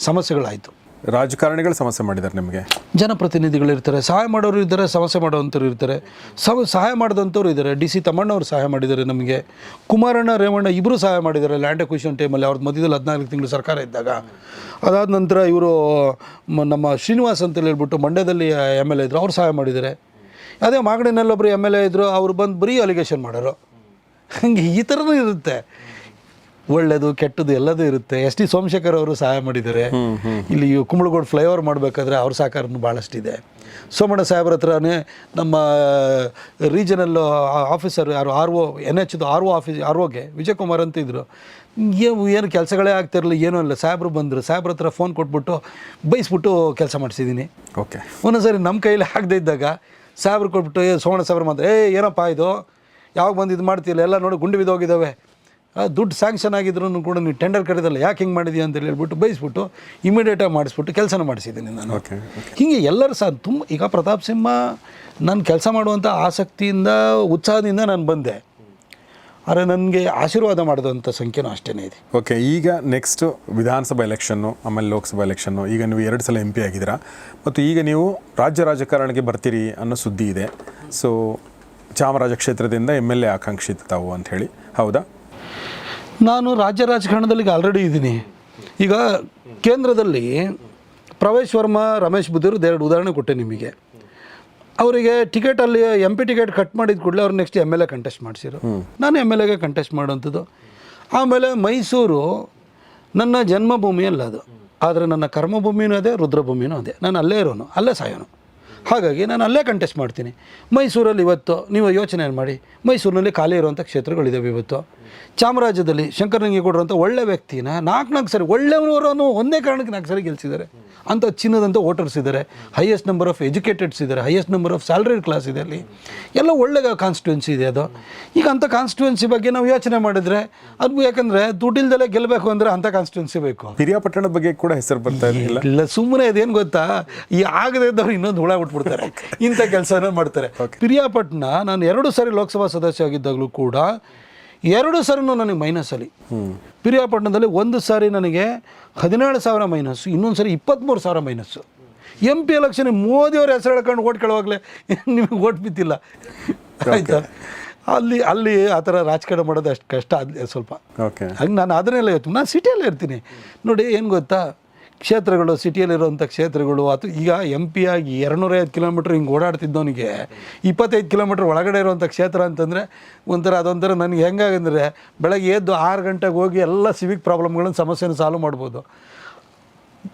ಸಮಸ್ಯೆಗಳಾಯಿತು. ರಾಜಕಾರಣಿಗಳು ಸಮಸ್ಯೆ ಮಾಡಿದ್ದಾರೆ ನಿಮಗೆ? ಜನಪ್ರತಿನಿಧಿಗಳು ಇರ್ತಾರೆ, ಸಹಾಯ ಮಾಡೋರು ಇದ್ದಾರೆ, ಸಮಸ್ಯೆ ಮಾಡುವಂಥವ್ರು ಇರ್ತಾರೆ. ಸಮ, ಸಹಾಯ ಮಾಡಿದಂಥವ್ರು ಇದ್ದಾರೆ. ಡಿ ಸಿ ತಮ್ಮಣ್ಣವ್ರು ಸಹಾಯ ಮಾಡಿದ್ದಾರೆ ನಮಗೆ. ಕುಮಾರಣ್ಣ, ರೇವಣ್ಣ ಇಬ್ಬರು ಸಹಾಯ ಮಾಡಿದ್ದಾರೆ ಲ್ಯಾಂಡ್ ಅಕ್ವಿಷನ್ ಟೈಮಲ್ಲಿ. ಅವ್ರದ್ದು ಮಧ್ಯದಲ್ಲಿ ಹದಿನಾಲ್ಕು ತಿಂಗಳು ಸರ್ಕಾರ ಇದ್ದಾಗ. ಅದಾದ ನಂತರ ಇವರು ನಮ್ಮ ಶ್ರೀನಿವಾಸ್ ಅಂತ ಹೇಳ್ಬಿಟ್ಟು ಮಂಡ್ಯದಲ್ಲಿ ಎಂ ಎಲ್ ಎ ಇದ್ದರು ಅವ್ರು ಸಹಾಯ ಮಾಡಿದ್ದಾರೆ. ಅದೇ ಮಾಗಡಿನಲ್ಲೊಬ್ಬರು ಎಂ ಎಲ್ ಎ ಇದ್ದರು ಅವ್ರು ಬಂದು ಬರೀ ಅಲಿಗೇಷನ್ ಮಾಡೋರು. ಹಂಗೆ ಈ ಥರನೂ ಇರುತ್ತೆ. ಒಳ್ಳೇದು ಕೆಟ್ಟದ್ದು ಎಲ್ಲದೂ ಇರುತ್ತೆ. ಎಸ್ ಟಿ ಸೋಮಶೇಖರ್ ಅವರು ಸಹಾಯ ಮಾಡಿದ್ದಾರೆ. ಇಲ್ಲಿ ಕುಂಬಳಗೋಡು ಫ್ಲೈಓವರ್ ಮಾಡಬೇಕಾದ್ರೆ ಅವ್ರ ಸಹಕಾರನೂ ಭಾಳಷ್ಟಿದೆ ಸೋಮಣ್ಣ ಸಾಹೇಬ್ರ ಹತ್ರನೇ ನಮ್ಮ ರೀಜನಲ್ ಆಫೀಸರ್ ಯಾರು ಆರ್ ಒ ಎನ್ ಎಚ್ದು ಆರ್ ಒ ಆಫೀಸ್ ಆರ್ ಒಗೆ ವಿಜಯಕುಮಾರ್ ಅಂತ ಇದ್ರು. ಏನು ಏನು ಕೆಲಸಗಳೇ ಆಗ್ತಿರಲಿಲ್ಲ ಏನೂ ಇಲ್ಲ. ಸಾಹೇಬ್ರು ಬಂದರು. ಸಾಹೇಬ್ರ ಹತ್ರ ಫೋನ್ ಕೊಟ್ಬಿಟ್ಟು ಬೈಸ್ಬಿಟ್ಟು ಕೆಲಸ ಮಾಡಿಸಿದ್ದೀನಿ. ಓಕೆ. ಒಂದೊಂದ್ಸರಿ ನಮ್ಮ ಕೈಯಲ್ಲಿ ಆಗದೆ ಇದ್ದಾಗ ಸಾಹೇಬ್ರು ಕೊಟ್ಬಿಟ್ಟು ಏ ಸೋಮಣ್ಣ ಸಾಹೇಬ್ರು ಮಾತ್ರ ಏ ಏನಪ್ಪ ಇದು? ಯಾವಾಗ ಬಂದು ಇದು ಮಾಡ್ತಿಲ್ಲ ಎಲ್ಲ ನೋಡಿ ಗುಂಡು ಬಿದ್ದೋಗಿದ್ದಾವೆ. ದುಡ್ಡು ಸ್ಯಾಂಕ್ಷನ್ ಆಗಿದ್ರು ಕೂಡ ನೀವು ಟೆಂಡರ್ ಕರೆದಲ್ಲ ಯಾಕೆ ಹಿಂಗೆ ಮಾಡಿದೀಯ ಅಂತ ಹೇಳ್ಬಿಟ್ಟು ಬೈಸ್ಬಿಟ್ಟು ಇಮಿಡಿಯೇಟಾಗಿ ಮಾಡಿಸ್ಬಿಟ್ಟು ಕೆಲಸನ ಮಾಡಿಸಿದ್ದೀನಿ ನಾನು. ಓಕೆ ಹೀಗೆ ಎಲ್ಲರೂ ಸಹ ತುಂಬ ಈಗ ಪ್ರತಾಪ್ ಸಿಂಹ ನಾನು ಕೆಲಸ ಮಾಡುವಂಥ ಆಸಕ್ತಿಯಿಂದ ಉತ್ಸಾಹದಿಂದ ನಾನು ಬಂದೆ. ಆದರೆ ನನಗೆ ಆಶೀರ್ವಾದ ಮಾಡಿದಂಥ ಸಂಖ್ಯೆನೂ ಅಷ್ಟೇ ಇದೆ. ಓಕೆ ಈಗ ನೆಕ್ಸ್ಟ್ ವಿಧಾನಸಭಾ ಎಲೆಕ್ಷನ್ನು ಆಮೇಲೆ ಲೋಕಸಭಾ ಎಲೆಕ್ಷನ್ನು ಈಗ ನೀವು ಎರಡು ಸಲ ಎಂ ಪಿ ಆಗಿದ್ದೀರಾ. ಮತ್ತು ಈಗ ನೀವು ರಾಜ್ಯ ರಾಜಕಾರಣಕ್ಕೆ ಬರ್ತೀರಿ ಅನ್ನೋ ಸುದ್ದಿ ಇದೆ. ಸೊ ಚಾಮರಾಜ ಕ್ಷೇತ್ರದಿಂದ ಎಂ ಎಲ್ ಎ ಆಕಾಂಕ್ಷಿತ ತಾವು ಅಂತ ಹೇಳಿ. ಹೌದಾ? ನಾನು ರಾಜ್ಯ ರಾಜಕಾರಣದಲ್ಲಿ ಈಗ ಆಲ್ರೆಡಿ ಇದ್ದೀನಿ. ಈಗ ಕೇಂದ್ರದಲ್ಲಿ ಪ್ರವೇಶ್ ವರ್ಮಾ ರಮೇಶ್ ಬುದ್ಧಿರು ಎರಡು ಉದಾಹರಣೆ ಕೊಟ್ಟೆ ನಿಮಗೆ. ಅವರಿಗೆ ಟಿಕೆಟಲ್ಲಿ ಎಂ ಪಿ ಟಿಕೆಟ್ ಕಟ್ ಮಾಡಿದ ಕೂಡಲೇ ಅವ್ರು next M L A contest ಮಾಡಿಸಿರು. ನಾನು ಎಂ ಎಲ್ ಎಗೆ ಕಂಟೆಸ್ಟ್ ಮಾಡುವಂಥದ್ದು. ಆಮೇಲೆ ಮೈಸೂರು ನನ್ನ ಜನ್ಮಭೂಮಿ ಅಲ್ಲ ಅದು. ಆದರೆ ನನ್ನ ಕರ್ಮಭೂಮಿನೂ ಅದೇ ರುದ್ರಭೂಮಿನೂ ಅದೇ. ನಾನು ಅಲ್ಲೇ ಇರೋನು ಅಲ್ಲೇ ಸಾಯೋನು. ಹಾಗಾಗಿ ನಾನು ಅಲ್ಲೇ ಕಂಟೆಸ್ಟ್ ಮಾಡ್ತೀನಿ. ಮೈಸೂರಲ್ಲಿ ಇವತ್ತು ನೀವು ಯೋಚನೆ ಮಾಡಿ ಮೈಸೂರಿನಲ್ಲಿ ಖಾಲಿ ಇರುವಂಥ ಕ್ಷೇತ್ರಗಳಿದ್ದಾವೆ ಇವತ್ತು. ಚಾಮರಾಜ್ಯದಲ್ಲಿ ಶಂಕರಲಿಂಗೇಗೌಡರು ಅಂತ ಒಳ್ಳೆ ವ್ಯಕ್ತಿನ ನಾಲ್ಕು ನಾಲ್ಕು ಸರಿ ಒಳ್ಳೆಯವರು ಅನ್ನೋ ಒಂದೇ ಕಾರಣಕ್ಕೆ ನಾಲ್ಕು ಸರಿ ಗೆಲ್ಸಿದ್ದಾರೆ. ಅಂತ ಚಿನ್ನದಂತ ವೋಟರ್ಸ್ ಇದ್ದಾರೆ. ಹೈಯೆಸ್ಟ್ ನಂಬರ್ ಆಫ್ ಎಜುಕೇಟೆಡ್ಸ್ ಇದ್ದಾರೆ. Highest number of salaried class ಇದೆ ಅಲ್ಲಿ. ಎಲ್ಲ ಒಳ್ಳೆ ಕಾನ್ಸ್ಟಿಟ್ಯೂನ್ಸಿ ಇದೆ ಅದು. ಈಗ ಅಂಥ ಕಾನ್ಸ್ಟಿಟ್ಯೂನ್ಸಿ ಬಗ್ಗೆ ನಾವು ಯೋಚನೆ ಮಾಡಿದರೆ ಅದು ಯಾಕಂದರೆ ದುಡ್ಡಿಲ್ದಲೇ ಗೆಲ್ಲಬೇಕು ಅಂದರೆ ಅಂಥ ಕಾನ್ಸ್ಟಿಟ್ಯೂನ್ಸಿ ಬೇಕು. ಪಿರಿಯಾಪಟ್ಟಣ ಬಗ್ಗೆ ಕೂಡ ಹೆಸರು ಬರ್ತಾ ಇಲ್ಲ ಇಲ್ಲ ಸುಮ್ಮನೆ ಇದೇನು ಗೊತ್ತಾ? ಈ ಆಗದೇ ಇದ್ದವ್ರು ಇನ್ನೊಂದು ಹುಳ ಬಿಟ್ಬಿಡ್ತಾರೆ ಇಂಥ ಕೆಲಸನ ಮಾಡ್ತಾರೆ. ಪಿರಿಯಾಪಟ್ಟಣ ನಾನು ಎರಡು ಸಾರಿ ಲೋಕಸಭಾ ಸದಸ್ಯ ಆಗಿದ್ದಾಗಲೂ ಕೂಡ ಎರಡು ಸಾರಿನೂ ನನಗೆ ಮೈನಸಲ್ಲಿ ಪಿರಿಯಾಪಟ್ಟಣದಲ್ಲಿ ಒಂದು ಸಾರಿ ನನಗೆ ಹದಿನೇಳು ಸಾವಿರ ಮೈನಸ್ಸು ಇನ್ನೊಂದು ಸಾರಿ ಇಪ್ಪತ್ತ್ಮೂರು ಸಾವಿರ ಮೈನಸ್ಸು ಎಂ ಪಿ ಎಲೆಕ್ಷನ್ ಮೋದಿಯವ್ರ ಹೆಸರು ಹೇಳ್ಕೊಂಡು ಓಟ್ ಕೇಳುವಾಗಲೇ ನಿಮಗೆ ಓಟ್ ಬಿದ್ದಿಲ್ಲ. ಆಯಿತಾ? ಅಲ್ಲಿ ಅಲ್ಲಿ ಆ ಥರ ರಾಜಕಾರಣ ಮಾಡೋದು ಅಷ್ಟು ಕಷ್ಟ ಆಗಲಿ ಸ್ವಲ್ಪ. ಓಕೆ ಹಂಗೆ ನಾನು ಅದನ್ನೆಲ್ಲ ಇರ್ತೀನಿ ನಾನು ಸಿಟಿಯಲ್ಲೇ ಇರ್ತೀನಿ. ನೋಡಿ ಏನು ಗೊತ್ತಾ? ಕ್ಷೇತ್ರಗಳು ಸಿಟಿಯಲ್ಲಿರುವಂಥ ಕ್ಷೇತ್ರಗಳು, ಅಥವಾ ಈಗ ಎಂ ಪಿ ಆಗಿ ಎರಡುನೂರೈವತ್ತು ಕಿಲೋಮೀಟ್ರ್ ಹಿಂಗೆ ಓಡಾಡ್ತಿದ್ದವನಿಗೆ ಇಪ್ಪತ್ತೈದು ಕಿಲೋಮೀಟ್ರ್ ಒಳಗಡೆ ಇರುವಂಥ ಕ್ಷೇತ್ರ ಅಂತಂದರೆ ಒಂಥರ ಅದೊಂಥರ ನನಗೆ ಹೆಂಗಾಗಂದರೆ ಬೆಳಗ್ಗೆ ಎದ್ದು ಆರು ಗಂಟೆಗೆ ಹೋಗಿ ಎಲ್ಲ ಸಿವಿಕ್ ಪ್ರಾಬ್ಲಮ್ಗಳನ್ನು ಸಮಸ್ಯೆನ ಸಾಲ್ವ್ ಮಾಡ್ಬೋದು.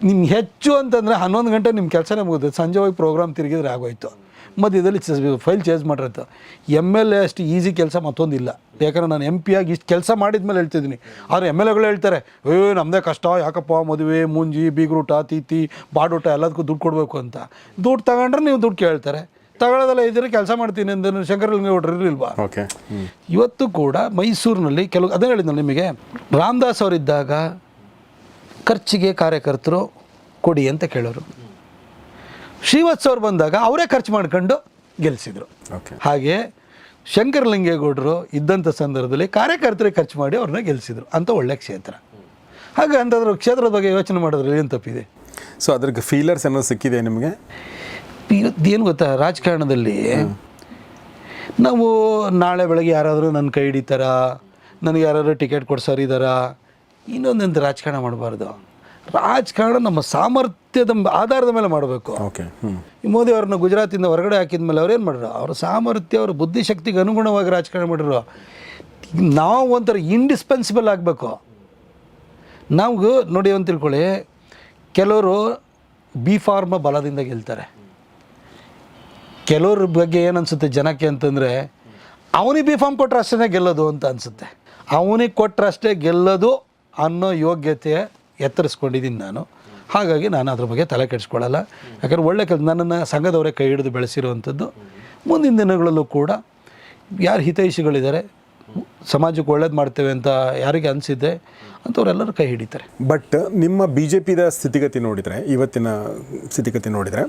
ನಿಮ್ಗೆ ಹೆಚ್ಚು ಅಂತಂದರೆ ಹನ್ನೊಂದು ಗಂಟೆ ನಿಮ್ಮ ಕೆಲಸನೇ ಮುಗಿದು, ಸಂಜೆ ಹೋಗಿ ಪ್ರೋಗ್ರಾಮ್ ತಿರುಗಿದ್ರೆ ಆಗೋಯ್ತು. ಮಧ್ಯದಲ್ಲಿ ಫೈಲ್ ಚೇಂಜ್ ಮಾಡಿರತ್ತೆ ಎಂ ಎಲ್ ಎ ಅಷ್ಟು ಈಸಿ ಕೆಲಸ ಮತ್ತೊಂದಿಲ್ಲ. ಯಾಕಂದರೆ ನಾನು ಎಂ ಪಿ ಆಗಿ ಇಷ್ಟು ಕೆಲಸ ಮಾಡಿದ್ಮೇಲೆ ಹೇಳ್ತಿದ್ದೀನಿ. ಆದರೆ ಎಂ ಎಲ್ ಎಗಳು ಹೇಳ್ತಾರೆ ಅಯ್ಯೋ ನಮ್ಮದೇ ಕಷ್ಟ ಯಾಕಪ್ಪ ಮದುವೆ ಮುಂಜಿ ಬೀಗ್ರೂಟ ತೀತಿ ಬಾಡೂಟ ಎಲ್ಲದಕ್ಕೂ ದುಡ್ಡು ಕೊಡಬೇಕು ಅಂತ. ದುಡ್ಡು ತಗೊಂಡ್ರೆ ನೀವು ದುಡ್ಡು ಕೇಳ್ತಾರೆ. ತಗೊಳ್ಳೋದಲ್ಲ ಇದ್ರೆ ಕೆಲಸ ಮಾಡ್ತೀನಿ ಅಂತ ಶಂಕರಲಿಂಗೇಗೌಡರು ಇರಲಿಲ್ವಾ? ಓಕೆ. ಇವತ್ತು ಕೂಡ ಮೈಸೂರಿನಲ್ಲಿ ಕೆಲವು ಅದೇ ಹೇಳಿದ್ನಲ್ಲ ನಿಮಗೆ ರಾಮದಾಸ್ ಅವರಿದ್ದಾಗ ಖರ್ಚಿಗೆ ಕಾರ್ಯಕರ್ತರು ಕೊಡಿ ಅಂತ ಕೇಳೋರು. ಶ್ರೀವತ್ಸ ಅವ್ರು ಬಂದಾಗ ಅವರೇ ಖರ್ಚು ಮಾಡ್ಕೊಂಡು ಗೆಲ್ಲಿಸಿದ್ರು ಓಕೆ. ಹಾಗೆ ಶಂಕರಲಿಂಗೇಗೌಡರು ಇದ್ದಂಥ ಸಂದರ್ಭದಲ್ಲಿ ಕಾರ್ಯಕರ್ತರಿಗೆ ಖರ್ಚು ಮಾಡಿ ಅವ್ರನ್ನ ಗೆಲ್ಲಿಸಿದ್ರು ಅಂತ ಒಳ್ಳೆ ಕ್ಷೇತ್ರ. ಹಾಗೆ ಅಂತಂದ್ರೆ ಕ್ಷೇತ್ರದ ಬಗ್ಗೆ ಯೋಚನೆ ಮಾಡಿದ್ರೆ ಏನು ತಪ್ಪಿದೆ? ಸೊ ಅದ್ರಿಗೆ ಫೀಲರ್ಸ್ ಅನ್ನೋದು ಸಿಕ್ಕಿದೆ ನಿಮಗೆ? ಏನು ಗೊತ್ತಾ ರಾಜಕಾರಣದಲ್ಲಿ ನಾವು ನಾಳೆ ಬೆಳಗ್ಗೆ ಯಾರಾದರೂ ನನ್ನ ಕೈ ಹಿಡಿತಾರ? ನನಗೆ ಯಾರಾದರೂ ಟಿಕೆಟ್ ಕೊಡ್ಸೋರಿದಾರ? ಇನ್ನೊಂದಂತ ರಾಜಕಾರಣ ಮಾಡಬಾರ್ದು? ರಾಜಕಾರಣ ನಮ್ಮ ಸಾಮರ್ಥ್ಯದ ಆಧಾರದ ಮೇಲೆ ಮಾಡಬೇಕು. ಓಕೆ ಈ ಮೋದಿ ಅವ್ರನ್ನ ಗುಜರಾತಿಂದ ಹೊರಗಡೆ ಹಾಕಿದ ಮೇಲೆ ಅವ್ರೇನು ಮಾಡಿದ್ರು ಅವ್ರ ಸಾಮರ್ಥ್ಯ ಅವ್ರ ಬುದ್ಧಿಶಕ್ತಿಗೆ ಅನುಗುಣವಾಗಿ ರಾಜಕಾರಣ ಮಾಡಿದ್ರು. ನಾವು ಒಂಥರ ಇಂಡಿಸ್ಪೆನ್ಸಿಬಲ್ ಆಗಬೇಕು. ನಾವು ನೋಡಿ ಅಂತ ತಿಳ್ಕೊಳ್ಳಿ ಕೆಲವರು ಬಿ ಫಾರ್ಮ ಬಲದಿಂದ ಗೆಲ್ತಾರೆ. ಕೆಲವ್ರ ಬಗ್ಗೆ ಏನು ಅನಿಸುತ್ತೆ ಜನಕ್ಕೆ ಅಂತಂದರೆ ಅವನಿಗೆ ಬಿ ಫಾರ್ಮ್ ಕೊಟ್ಟರೆ ಅಷ್ಟೇ ಗೆಲ್ಲೋದು ಅಂತ ಅನಿಸುತ್ತೆ. ಅವನಿಗೆ ಕೊಟ್ಟರೆ ಅಷ್ಟೇ ಗೆಲ್ಲೋದು ಅನ್ನೋ ಯೋಗ್ಯತೆ ಎತ್ತರಿಸ್ಕೊಂಡಿದ್ದೀನಿ ನಾನು. ಹಾಗಾಗಿ ನಾನು ಅದ್ರ ಬಗ್ಗೆ ತಲೆ ಕೆಡಿಸ್ಕೊಳ್ಳಲ್ಲ. ಯಾಕಂದರೆ ಒಳ್ಳೆ ಕೆಲಸ, ನನ್ನನ್ನು ಸಂಘದವರೇ ಕೈ ಹಿಡಿದು ಬೆಳೆಸಿರುವಂಥದ್ದು. ಮುಂದಿನ ದಿನಗಳಲ್ಲೂ ಕೂಡ ಯಾರು ಹಿತೈಷಿಗಳಿದ್ದಾರೆ, ಸಮಾಜಕ್ಕೆ ಒಳ್ಳೇದು ಮಾಡ್ತೇವೆ ಅಂತ ಯಾರಿಗೆ ಅನಿಸಿದೆ ಅಂಥವ್ರೆಲ್ಲರೂ ಕೈ ಹಿಡಿತಾರೆ. ಬಟ್ ನಿಮ್ಮ ಬಿ ಜೆ ಪಿದ ಸ್ಥಿತಿಗತಿ ನೋಡಿದರೆ, ಇವತ್ತಿನ ಸ್ಥಿತಿಗತಿ ನೋಡಿದರೆ,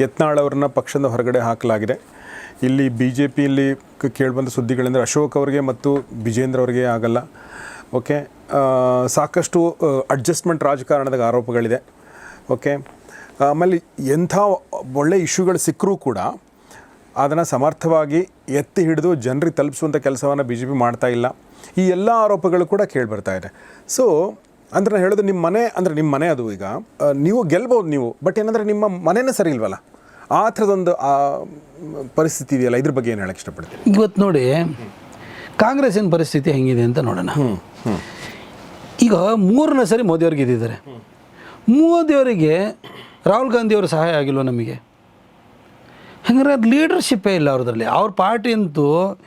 ಯತ್ನಾಳ್ ಅವ್ರನ್ನ ಪಕ್ಷದ ಹೊರಗಡೆ ಹಾಕಲಾಗಿದೆ. ಇಲ್ಲಿ ಬಿ ಜೆ ಪಿಯಲ್ಲಿ ಕೇಳಿಬಂದ ಸುದ್ದಿಗಳೆಂದರೆ ಅಶೋಕ್ ಅವರಿಗೆ ಮತ್ತು ವಿಜೇಂದ್ರ ಅವರಿಗೆ ಆಗಲ್ಲ. ಓಕೆ? ಸಾಕಷ್ಟು ಅಡ್ಜಸ್ಟ್ಮೆಂಟ್ ರಾಜಕಾರಣದ ಆರೋಪಗಳಿದೆ. ಓಕೆ ಆಮೇಲೆ ಎಂಥ ಒಳ್ಳೆ ಇಶ್ಯೂಗಳು ಸಿಕ್ಕರೂ ಕೂಡ ಅದನ್ನು ಸಮರ್ಥವಾಗಿ ಎತ್ತಿ ಹಿಡಿದು ಜನರಿಗೆ ತಲುಪಿಸುವಂಥ ಕೆಲಸವನ್ನು ಬಿ ಜೆ ಪಿ ಮಾಡ್ತಾ ಇಲ್ಲ. ಈ ಎಲ್ಲ ಆರೋಪಗಳು ಕೂಡ ಕೇಳಿ ಬರ್ತಾ ಇದೆ. ಸೊ ಅಂದ್ರೆ ನಾನು ಹೇಳೋದು ನಿಮ್ಮ ಮನೆ ಅಂದರೆ ನಿಮ್ಮ ಮನೆ ಅದು ಈಗ ನೀವು ಗೆಲ್ಬೋದು ನೀವು ಬಟ್ ಏನಂದರೆ ನಿಮ್ಮ ಮನೆಯೇ ಸರಿ ಇಲ್ವಲ್ಲ? ಆ ಥರದೊಂದು ಆ, ಪರಿಸ್ಥಿತಿ ಇದೆಯಲ್ಲ ಇದ್ರ ಬಗ್ಗೆ ಏನು ಹೇಳಕ್ಕೆ ಇಷ್ಟಪಡ್ತೀನಿ ಇವತ್ತು ನೋಡಿ ಕಾಂಗ್ರೆಸ್ಸಿನ ಪರಿಸ್ಥಿತಿ ಹೆಂಗಿದೆ ಅಂತ ನೋಡೋಣ. ಈಗ ಮೂರನೇ ಸರಿ ಮೋದಿಯವ್ರಿಗೆ ಇದ್ದಿದ್ದಾರೆ. ಮೋದಿಯವರಿಗೆ ರಾಹುಲ್ ಗಾಂಧಿಯವರು ಸಹಾಯ ಆಗಿಲ್ವ ನಮಗೆ? ಹಂಗಾರೆ ಅದು ಲೀಡರ್ಶಿಪ್ಪೇ ಇಲ್ಲ ಅವ್ರದ್ರಲ್ಲಿ. ಅವ್ರ ಪಾರ್ಟಿ ಅಂತೂ